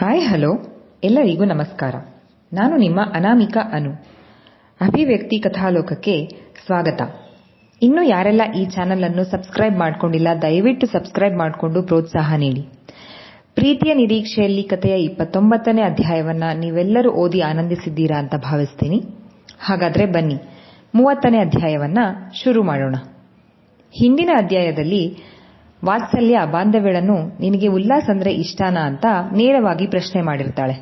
Hi hello ಎಲ್ಲರಿಗೂ ನಮಸ್ಕಾರ. ನಾನು ನಿಮ್ಮ ಅನಾಮಿಕಾ ಅನು. ಅಭಿವ್ಯಕ್ತಿ ಕಥಾಲೋಕಕ್ಕೆ ಸ್ವಾಗತ. ಇನ್ನೂ ಯಾರೆಲ್ಲ ಈ ಚಾನೆಲ್ ಅನ್ನು ಸಬ್ಸ್ಕ್ರೈಬ್ ಮಾಡಿಕೊಂಡಿಲ್ಲ, ದಯವಿಟ್ಟು ಸಬ್ಸ್ಕ್ರೈಬ್ ಮಾಡಿಕೊಂಡು ಪ್ರೋತ್ಸಾಹ ನೀಡಿ. ಪ್ರೀತಿಯ ನಿರೀಕ್ಷೆಯಲ್ಲಿ ಕಥೆಯ ಇಪ್ಪತ್ತೊಂಬತ್ತನೇ ಅಧ್ಯಾಯವನ್ನ ನೀವೆಲ್ಲರೂ ಓದಿ ಆನಂದಿಸಿದ್ದೀರಾ ಅಂತ ಭಾವಿಸ್ತೀನಿ. ಹಾಗಾದ್ರೆ ಬನ್ನಿ, ಮೂವತ್ತನೇ ಅಧ್ಯಾಯವನ್ನ ಶುರು ಮಾಡೋಣ. ಹಿಂದಿನ ಅಧ್ಯಾಯದಲ್ಲಿ ವಾತ್ಸಲ್ಯ ಬಾಂಧವ್ಯಳನ್ನು ನಿನಗೆ ಉಲ್ಲಾಸ್ ಅಂದ್ರೆ ಇಷ್ಟನಾ ಅಂತ ನೇರವಾಗಿ ಪ್ರಶ್ನೆ ಮಾಡಿರ್ತಾಳೆ.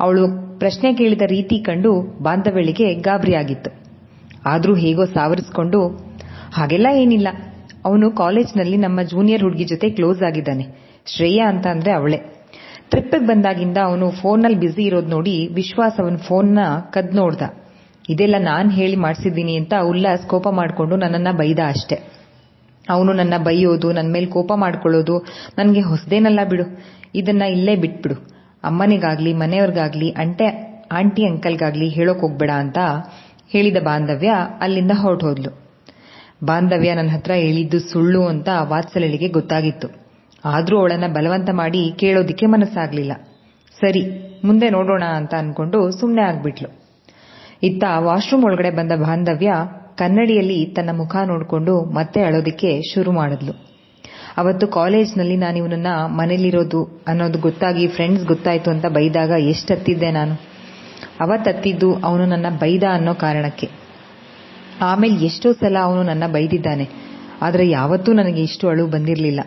ಅವಳು ಪ್ರಶ್ನೆ ಕೇಳಿದ ರೀತಿ ಕಂಡು ಬಾಂಧವ್ಯಳಿಗೆ ಗಾಬರಿಯಾಗಿತ್ತು. ಆದರೂ ಹೇಗೋ ಸಾವರಿಸ್ಕೊಂಡು, ಹಾಗೆಲ್ಲ ಏನಿಲ್ಲ. ಅವನು ಕಾಲೇಜ್ನಲ್ಲಿ ನಮ್ಮ ಜೂನಿಯರ್ ಹುಡುಗಿ ಜೊತೆ ಕ್ಲೋಸ್ ಆಗಿದ್ದಾನೆ. ಶ್ರೇಯಾ ಅಂತ ಅಂದ್ರೆ ಅವಳೆ. ಟ್ರಿಪ್ಪಿಗೆ ಬಂದಾಗಿಂದ ಅವನು ಫೋನ್ನಲ್ಲಿ ಬ್ಯುಸಿ ಇರೋದು ನೋಡಿ ವಿಶ್ವಾಸ್ ಅವನ ಫೋನ್ನ ಕದ್ ನೋಡ್ದ ಇದೆಲ್ಲ ನಾನು ಹೇಳಿ ಮಾಡಿಸಿದ್ದೀನಿ ಅಂತ ಉಲ್ಲಾಸ್ ಕೋಪ ಮಾಡಿಕೊಂಡು ನನ್ನನ್ನು ಬೈದ ಅಷ್ಟೆ. ಅವನು ನನ್ನ ಬೈಯೋದು ನನ್ನ ಮೇಲೆ ಕೋಪ ಮಾಡ್ಕೊಳ್ಳೋದು, ನನಗೆ ಹೊಸದೇನಲ್ಲ ಬಿಡು. ಇದನ್ನ ಇಲ್ಲೇ ಬಿಟ್ಬಿಡು. ಅಮ್ಮನಿಗಾಗ್ಲಿ, ಮನೆಯವ್ರಿಗಾಗ್ಲಿ, ಅಂಟೆ, ಆಂಟಿ, ಅಂಕಲ್ಗಾಗ್ಲಿ ಹೇಳೋಕ್ ಹೋಗ್ಬೇಡ ಅಂತ ಹೇಳಿದ ಬಾಂಧವ್ಯ ಅಲ್ಲಿಂದ ಹೊರಟೋದ್ಲು. ಬಾಂಧವ್ಯ ನನ್ನ ಹತ್ರ ಹೇಳಿದ್ದು ಸುಳ್ಳು ಅಂತ ವಾತ್ಸಲ್ಯಳಿಗೆ ಗೊತ್ತಾಗಿತ್ತು. ಆದ್ರೂ ಅವಳನ್ನ ಬಲವಂತ ಮಾಡಿ ಕೇಳೋದಿಕ್ಕೆ ಮನಸ್ಸಾಗ್ಲಿಲ್ಲ. ಸರಿ, ಮುಂದೆ ನೋಡೋಣ ಅಂತ ಅನ್ಕೊಂಡು ಸುಮ್ಮನೆ ಆಗ್ಬಿಟ್ಲು. ಇತ್ತ ವಾಶ್ರೂಮ್ ಒಳಗಡೆ ಬಂದ ಬಾಂಧವ್ಯ ಕನ್ನಡಿಯಲ್ಲಿ ತನ್ನ ಮುಖ ನೋಡಿಕೊಂಡು ಮತ್ತೆ ಅಳೋದಿಕ್ಕೆ ಶುರು ಮಾಡಿದ್ಲು. ಅವತ್ತು ಕಾಲೇಜ್ನಲ್ಲಿ ನಾನು ಇವನನ್ನ ಮನೇಲಿರೋದು ಅನ್ನೋದು ಗೊತ್ತಾಗಿ ಫ್ರೆಂಡ್ಸ್ ಗೊತ್ತಾಯ್ತು ಅಂತ ಬೈದಾಗ ಎಷ್ಟತ್ತಿದ್ದೆ ನಾನು. ಅವತ್ತತ್ತಿದ್ದು ಅವನು ನನ್ನ ಬೈದ ಅನ್ನೋ ಕಾರಣಕ್ಕೆ. ಆಮೇಲೆ ಎಷ್ಟೋ ಸಲ ಅವನು ನನ್ನ ಬೈದಿದ್ದಾನೆ. ಆದರೆ ಯಾವತ್ತೂ ನನಗೆ ಇಷ್ಟು ಅಳು ಬಂದಿರಲಿಲ್ಲ.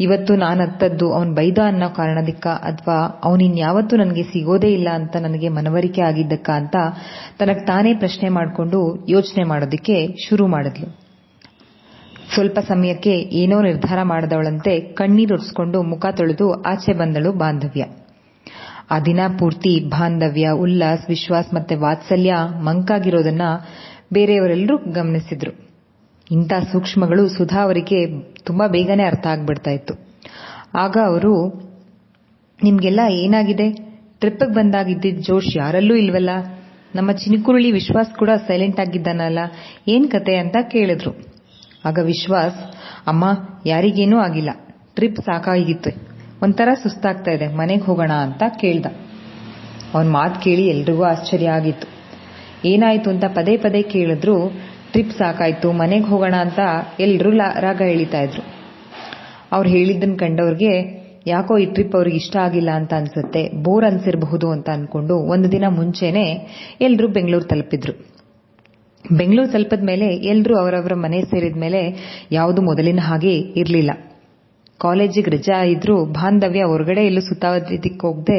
ಇವತ್ತು ನಾನು ಅತ್ತದ್ದು ಅವನು ಬೈದ ಅನ್ನೋ ಕಾರಣದಿಕ್ಕ ಅಥವಾ ಅವನಿನ್ಯಾವತ್ತೂ ನನಗೆ ಸಿಗೋದೇ ಇಲ್ಲ ಅಂತ ನನಗೆ ಮನವರಿಕೆ ಆಗಿದ್ದಕ್ಕ ಅಂತ ತನಗೆ ತಾನೇ ಪ್ರಶ್ನೆ ಮಾಡಿಕೊಂಡು ಯೋಚನೆ ಮಾಡೋದಕ್ಕೆ ಶುರು ಮಾಡಿದ್ಲು. ಸ್ವಲ್ಪ ಸಮಯಕ್ಕೆ ಏನೋ ನಿರ್ಧಾರ ಮಾಡಿದವಳಂತೆ ಕಣ್ಣೀರೊರೆಸ್ಕೊಂಡು ಮುಖ ತೊಳೆದು ಆಚೆ ಬಂದಳು ಬಾಂಧವ್ಯ. ಆ ದಿನ ಪೂರ್ತಿ ಬಾಂಧವ್ಯ, ಉಲ್ಲಾಸ್, ವಿಶ್ವಾಸ್ ಮತ್ತೆ ವಾತ್ಸಲ್ಯ ಮಂಕಾಗಿರೋದನ್ನ ಬೇರೆಯವರೆಲ್ಲರೂ ಗಮನಿಸಿದ್ರು. ಇಂಥ ಸೂಕ್ಷ್ಮಗಳು ಸುಧಾ ಅವರಿಗೆ ತುಂಬ ಬೇಗನೆ ಅರ್ಥ ಆಗ್ಬಿಡ್ತಾ ಇತ್ತು. ಆಗ ಅವರು, ನಿಮ್ಗೆಲ್ಲ ಏನಾಗಿದೆ? ಟ್ರಿಪ್ಪಿಗೆ ಬಂದಾಗಿದ್ದಿದ್ದ ಜೋಶ್ ಯಾರಲ್ಲೂ ಇಲ್ವಲ್ಲ? ನಮ್ಮ ಚಿನಿಕುರುಳಿ ವಿಶ್ವಾಸ್ ಕೂಡ ಸೈಲೆಂಟ್ ಆಗಿದ್ದಾನಲ್ಲ? ಏನ್ ಕತೆ ಅಂತ ಕೇಳಿದ್ರು. ಆಗ ವಿಶ್ವಾಸ್, ಅಮ್ಮ, ಯಾರಿಗೇನೂ ಆಗಿಲ್ಲ. ಟ್ರಿಪ್ ಸಾಕಾಗಿತ್ತು. ಒಂಥರ ಸುಸ್ತಾಗ್ತಾ ಇದೆ. ಮನೆಗೆ ಹೋಗೋಣ ಅಂತ ಕೇಳ್ದ. ಅವನ ಮಾತು ಕೇಳಿ ಎಲ್ರಿಗೂ ಆಶ್ಚರ್ಯ ಆಗಿತ್ತು. ಏನಾಯ್ತು ಅಂತ ಪದೇ ಪದೇ ಕೇಳಿದ್ರು. ಟ್ರಿಪ್ ಸಾಕಾಯ್ತು, ಮನೆಗೆ ಹೋಗೋಣ ಅಂತ ಎಲ್ಲರೂ ರಾಗ ಎಳಿತಾ ಇದ್ರು. ಅವ್ರು ಹೇಳಿದ್ದನ್ನು ಕಂಡವ್ರಿಗೆ, ಯಾಕೋ ಈ ಟ್ರಿಪ್ ಅವ್ರಿಗೆ ಇಷ್ಟ ಆಗಿಲ್ಲ ಅಂತ ಅನ್ಸುತ್ತೆ, ಬೋರ್ ಅನ್ಸಿರಬಹುದು ಅಂತ ಅನ್ಕೊಂಡು ಒಂದು ದಿನ ಮುಂಚೆನೆ ಎಲ್ಲರೂ ಬೆಂಗಳೂರು ತಲುಪಿದ್ರು. ಬೆಂಗಳೂರು ತಲುಪಿದ ಮೇಲೆ ಎಲ್ಲರೂ ಅವರವರ ಮನೆ ಸೇರಿದ ಮೇಲೆ ಯಾವುದು ಮೊದಲಿನ ಹಾಗೆ ಇರಲಿಲ್ಲ. ಕಾಲೇಜಿಗೆ ರಜಾ ಇದ್ರೂ ಬಾಂಧವ್ಯ ಹೊರಗಡೆ ಎಲ್ಲೂ ಸುತ್ತಾವದಿಕ್ಕೆ ಹೋಗದೆ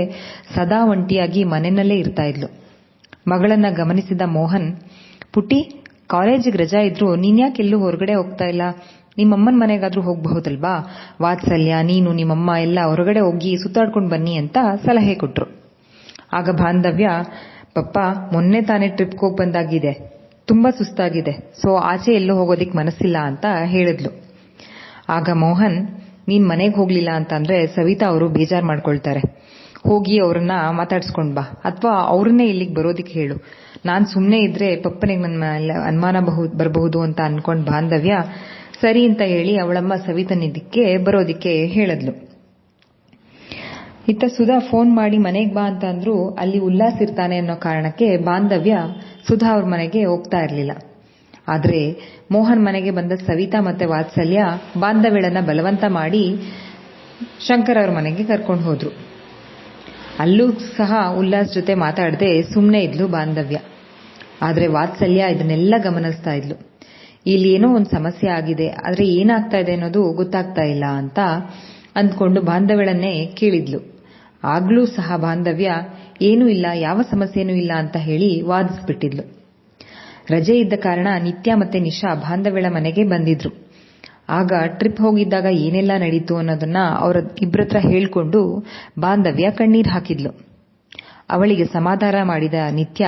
ಸದಾ ಒಂಟಿಯಾಗಿ ಮನೆಯಲ್ಲೇ ಇರ್ತಾ ಇದ್ಲು. ಮಗಳನ್ನ ಗಮನಿಸಿದ ಮೋಹನ್, ಪುಟ್ಟಿ ಕಾಲೇಜಿಗೆ ರಜಾ ಇದ್ರು ನೀನ್ಯಾಕೆಲ್ಲೂ ಹೊರಗಡೆ ಹೋಗ್ತಾ ಇಲ್ಲ? ನಿಮ್ಮಮ್ಮನ ಮನೆಗಾದ್ರೂ ಹೋಗಬಹುದಲ್ವಾ? ವಾತ್ಸಲ್ಯ, ನೀನು ನಿಮ್ಮಮ್ಮ ಎಲ್ಲ ಹೊರಗಡೆ ಹೋಗಿ ಸುತ್ತಾಡ್ಕೊಂಡು ಬನ್ನಿ ಅಂತ ಸಲಹೆ ಕೊಟ್ರು. ಆಗ ಬಾಂಧವ್ಯ, ಪಪ್ಪ, ಮೊನ್ನೆ ತಾನೇ ಟ್ರಿಪ್ಗೆ ಹೋಗಿ ಬಂದಾಗಿದೆ. ತುಂಬಾ ಸುಸ್ತಾಗಿದೆ. ಸೊ ಆಚೆ ಎಲ್ಲೂ ಹೋಗೋದಿಕ್ ಮನಸ್ಸಿಲ್ಲ ಅಂತ ಹೇಳಿದ್ಲು. ಆಗ ಮೋಹನ್, ನೀನ್ ಮನೆಗೆ ಹೋಗ್ಲಿಲ್ಲ ಅಂತಂದ್ರೆ ಸವಿತಾ ಅವರು ಬೇಜಾರ್ ಮಾಡ್ಕೊಳ್ತಾರೆ. ಹೋಗಿ ಅವ್ರನ್ನ ಮಾತಾಡ್ಸ್ಕೊಂಡ್ ಬಾ. ಅಥವಾ ಅವ್ರನ್ನೇ ಇಲ್ಲಿಗೆ ಬರೋದಿಕ್ಕೆ ಹೇಳು. ನಾನು ಸುಮ್ಮನೆ ಇದ್ರೆ ಪಪ್ಪನಿಗೆ ನನ್ನ ಅನುಮಾನ ಬರಬಹುದು ಅಂತ ಅನ್ಕೊಂಡ್ ಬಾಂಧವ್ಯ ಸರಿ ಅಂತ ಹೇಳಿ ಅವಳಮ್ಮ ಸವಿತನಿದ್ದಕ್ಕೆ ಬರೋದಿಕ್ಕೆ ಹೇಳಿದ್ಲು. ಇತ್ತ ಸುಧಾ ಫೋನ್ ಮಾಡಿ ಮನೆಗೆ ಬಾ ಅಂತ ಅಂದ್ರು ಅಲ್ಲಿ ಉಲ್ಲಾಸ್ ಇರ್ತಾನೆ ಅನ್ನೋ ಕಾರಣಕ್ಕೆ ಬಾಂಧವ್ಯ ಸುಧಾ ಅವ್ರ ಮನೆಗೆ ಹೋಗ್ತಾ ಇರಲಿಲ್ಲ. ಆದ್ರೆ ಮೋಹನ್ ಮನೆಗೆ ಬಂದ ಸವಿತಾ ಮತ್ತೆ ವಾತ್ಸಲ್ಯ ಬಾಂಧವ್ಯಳನ್ನ ಬಲವಂತ ಮಾಡಿ ಶಂಕರ್ ಅವ್ರ ಮನೆಗೆ ಕರ್ಕೊಂಡು ಹೋದ್ರು. ಅಲ್ಲೂ ಸಹ ಉಲ್ಲಾಸ್ ಜೊತೆ ಮಾತಾಡದೆ ಸುಮ್ಮನೆ ಇದ್ಲು ಬಾಂಧವ್ಯ. ಆದರೆ ವಾತ್ಸಲ್ಯ ಇದನ್ನೆಲ್ಲ ಗಮನಿಸ್ತಾ ಇದ್ಲು. ಇಲ್ಲಿ ಏನೋ ಒಂದು ಸಮಸ್ಯೆ ಆಗಿದೆ, ಆದರೆ ಏನಾಗ್ತಾ ಇದೆ ಅನ್ನೋದು ಗೊತ್ತಾಗ್ತಾ ಇಲ್ಲ ಅಂತ ಅಂದ್ಕೊಂಡು ಬಾಂಧವ್ಯಳನ್ನೇ ಕೇಳಿದ್ಲು. ಆಗ್ಲೂ ಸಹ ಬಾಂಧವ್ಯ, ಏನೂ ಇಲ್ಲ, ಯಾವ ಸಮಸ್ಯೆನೂ ಇಲ್ಲ ಅಂತ ಹೇಳಿ ವಾದಿಸ್ಬಿಟ್ಟಿದ್ಲು. ರಜೆ ಇದ್ದ ಕಾರಣ ನಿತ್ಯ ಮತ್ತೆ ನಿಶಾ ಬಾಂಧವ್ಯಳ ಮನೆಗೆ ಬಂದಿದ್ರು. ಆಗ ಟ್ರಿಪ್ ಹೋಗಿದ್ದಾಗ ಏನೆಲ್ಲ ನಡೀತು ಅನ್ನೋದನ್ನ ಅವರ ಇಬ್ಬರತ್ರ ಹೇಳ್ಕೊಂಡು ಬಾಂಧವ್ಯ ಕಣ್ಣೀರ್ ಹಾಕಿದ್ಲು. ಅವಳಿಗೆ ಸಮಾಧಾನ ಮಾಡಿದ ನಿತ್ಯ,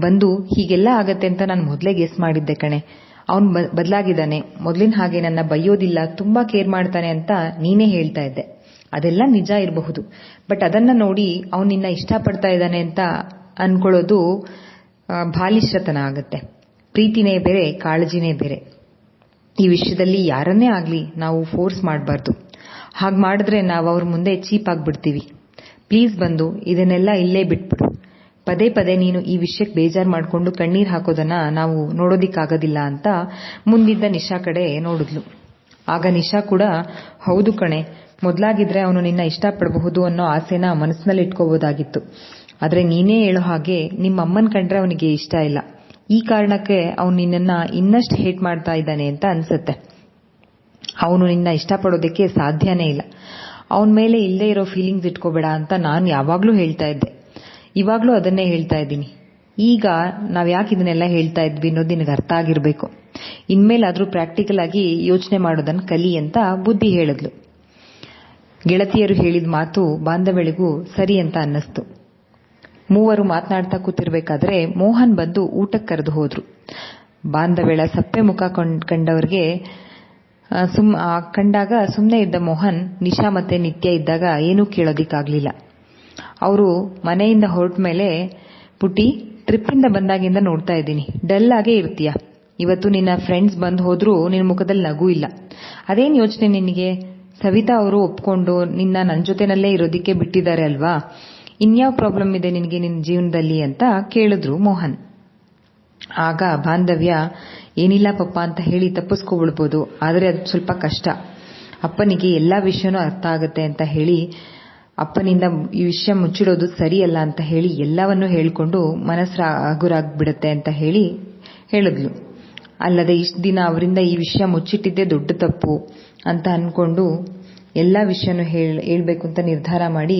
ಬಂದು ಹೀಗೆಲ್ಲ ಆಗತ್ತೆ ಅಂತ ನಾನು ಮೊದಲೇ ಗೆಸ್ ಮಾಡಿದ್ದೆ ಕಣೆ. ಅವನು ಬದಲಾಗಿದ್ದಾನೆ. ಮೊದಲಿನ ಹಾಗೆ ನನ್ನ ಬೈಯೋದಿಲ್ಲ, ತುಂಬಾ ಕೇರ್ ಮಾಡ್ತಾನೆ ಅಂತ ನೀನೇ ಹೇಳ್ತಾ ಇದ್ದೆ. ಅದೆಲ್ಲ ನಿಜ ಇರಬಹುದು. ಬಟ್ ಅದನ್ನ ನೋಡಿ ಅವನು ನಿನ್ನ ಇಷ್ಟಪಡ್ತಾ ಇದ್ದಾನೆ ಅಂತ ಅನ್ಕೊಳ್ಳೋದು ಬಾಲಿಶ್ರತನ ಆಗುತ್ತೆ. ಪ್ರೀತಿನೇ ಬೇರೆ, ಕಾಳಜಿನೇ ಬೇರೆ. ಈ ವಿಷಯದಲ್ಲಿ ಯಾರನ್ನೇ ಆಗಲಿ ನಾವು ಫೋರ್ಸ್ ಮಾಡಬಾರ್ದು. ಹಾಗೆ ಮಾಡಿದ್ರೆ ನಾವು ಅವ್ರ ಮುಂದೆ ಚೀಪ್ ಆಗಿಬಿಡ್ತೀವಿ ಪ್ಲೀಸ್ ಬಂದು ಇದನ್ನೆಲ್ಲ ಇಲ್ಲೇ ಬಿಟ್ಬಿಡು. ಪದೇ ಪದೇ ನೀನು ಈ ವಿಷಯಕ್ಕೆ ಬೇಜಾರು ಮಾಡಿಕೊಂಡು ಕಣ್ಣೀರು ಹಾಕೋದನ್ನ ನಾವು ನೋಡೋದಿಕ್ಕಾಗೋದಿಲ್ಲ ಅಂತ ಮುಂದಿದ್ದ ನಿಶಾ ಕಡೆ ನೋಡಿದ್ಲು. ಆಗ ನಿಶಾ ಕೂಡ, ಹೌದು ಕಣೆ, ಮೊದಲಾಗಿದ್ರೆ ಅವನು ನಿನ್ನ ಇಷ್ಟಪಡಬಹುದು ಅನ್ನೋ ಆಸೆನ ಮನಸ್ಸಿನಲ್ಲಿ ಇಟ್ಕೋಬಹುದಾಗಿತ್ತು ಆದ್ರೆ ನೀನೇ ಹೇಳೋ ಹಾಗೆ ನಿಮ್ಮ ಅಮ್ಮನ ಕಂಡ್ರೆ ಅವನಿಗೆ ಇಷ್ಟ ಇಲ್ಲ. ಈ ಕಾರಣಕ್ಕೆ ಅವನು ನಿನ್ನನ್ನ ಇನ್ನಷ್ಟು ಹೇಟ್ ಮಾಡ್ತಾ ಇದ್ದಾನೆ ಅಂತ ಅನ್ಸುತ್ತೆ. ಅವನು ನಿನ್ನ ಇಷ್ಟಪಡೋದಕ್ಕೆ ಸಾಧ್ಯನೇ ಇಲ್ಲ. ಅವನ ಮೇಲೆ ಇಲ್ಲೇ ಇರೋ ಫೀಲಿಂಗ್ಸ್ ಇಟ್ಕೋಬೇಡ ಅಂತ ನಾನು ಯಾವಾಗ್ಲೂ ಹೇಳ್ತಾ ಇದ್ದೆ. ಇವಾಗ್ಲೂ ಅದನ್ನೇ ಹೇಳ್ತಾ ಇದ್ದೀನಿ. ಈಗ ನಾವ್ ಯಾಕೆ ಇದನ್ನೆಲ್ಲ ಹೇಳ್ತಾ ಇದ್ವಿ ಅನ್ನೋದು ನಿನಗೆ ಅರ್ಥ ಆಗಿರ್ಬೇಕು. ಇನ್ಮೇಲಾದ್ರೂ ಪ್ರಾಕ್ಟಿಕಲ್ ಆಗಿ ಯೋಚನೆ ಮಾಡೋದನ್ನ ಕಲಿ ಅಂತ ಬುದ್ಧಿ ಹೇಳಿದ್ಲು. ಗೆಳತಿಯರು ಹೇಳಿದ ಮಾತು ಬಾಂಧವಳಿಗೂ ಸರಿ ಅಂತ ಅನ್ನಿಸ್ತು. ಮೂವರು ಮಾತನಾಡ್ತಾ ಕೂತಿರ್ಬೇಕಾದ್ರೆ ಮೋಹನ್ ಬಂದು ಊಟಕ್ಕೆ ಕರೆದು ಹೋದ್ರು. ಬಾಂಧವ್ಯಳ ಸಪ್ಪೆ ಮುಖ ಕಂಡವ್ರಿಗೆ ಸುಮ್ ಕಂಡಾಗ ಸುಮ್ಮನೆ ಇದ್ದ ಮೋಹನ್ ನಿಶಾ ಮತ್ತೆ ನಿತ್ಯ ಇದ್ದಾಗ ಏನೂ ಕೇಳೋದಿಕ್ಕಾಗ್ಲಿಲ್ಲ. ಅವರು ಮನೆಯಿಂದ ಹೊರಟ ಮೇಲೆ ಪುಟಿ ಟ್ರಿಪ್ಪಿಂದ ಬಂದಾಗಿಂದ ನೋಡ್ತಾ ಇದ್ದೀನಿ. ಡಲ್ ಆಗೇ ಇರ್ತೀಯ. ಇವತ್ತು ನಿನ್ನ ಫ್ರೆಂಡ್ಸ್ ಬಂದು ಹೋದ್ರೂ ನಿನ್ನ ಮುಖದಲ್ಲಿ ನಗು ಇಲ್ಲ. ಅದೇನ್ ಯೋಚನೆ ನಿನಗೆ? ಸವಿತಾ ಅವರು ಒಪ್ಕೊಂಡು ನಿನ್ನ ನನ್ನ ಜೊತೆನಲ್ಲೇ ಇರೋದಿಕ್ಕೆ ಬಿಟ್ಟಿದ್ದಾರೆ ಅಲ್ವಾ? ಇನ್ಯಾವ ಪ್ರಾಬ್ಲಮ್ ಇದೆ ನಿನಗೆ ನಿನ್ನ ಜೀವನದಲ್ಲಿ ಅಂತ ಕೇಳಿದ್ರು ಮೋಹನ್. ಆಗ ಬಾಂಧವ್ಯ, ಏನಿಲ್ಲ ಪಪ್ಪ ಅಂತ ಹೇಳಿ ತಪ್ಪಿಸ್ಕೊಬಿಡ್ಬೋದು, ಆದರೆ ಅದು ಸ್ವಲ್ಪ ಕಷ್ಟ. ಅಪ್ಪನಿಗೆ ಎಲ್ಲ ವಿಷಯನೂ ಅರ್ಥ ಆಗುತ್ತೆ ಅಂತ ಹೇಳಿ, ಅಪ್ಪನಿಂದ ಈ ವಿಷಯ ಮುಚ್ಚಿಡೋದು ಸರಿಯಲ್ಲ ಅಂತ ಹೇಳಿ ಎಲ್ಲವನ್ನೂ ಹೇಳಿಕೊಂಡು ಮನಸ್ಸು ಹಗುರಾಗ್ಬಿಡುತ್ತೆ ಅಂತ ಹೇಳಿ ಹೇಳಿದ್ಲು. ಅಲ್ಲದೆ ಇಷ್ಟು ದಿನ ಅವರಿಂದ ಈ ವಿಷಯ ಮುಚ್ಚಿಟ್ಟಿದ್ದೇ ದೊಡ್ಡ ತಪ್ಪು ಅಂತ ಅನ್ಕೊಂಡು ಎಲ್ಲ ವಿಷಯನೂ ಹೇಳಬೇಕು ಅಂತ ನಿರ್ಧಾರ ಮಾಡಿ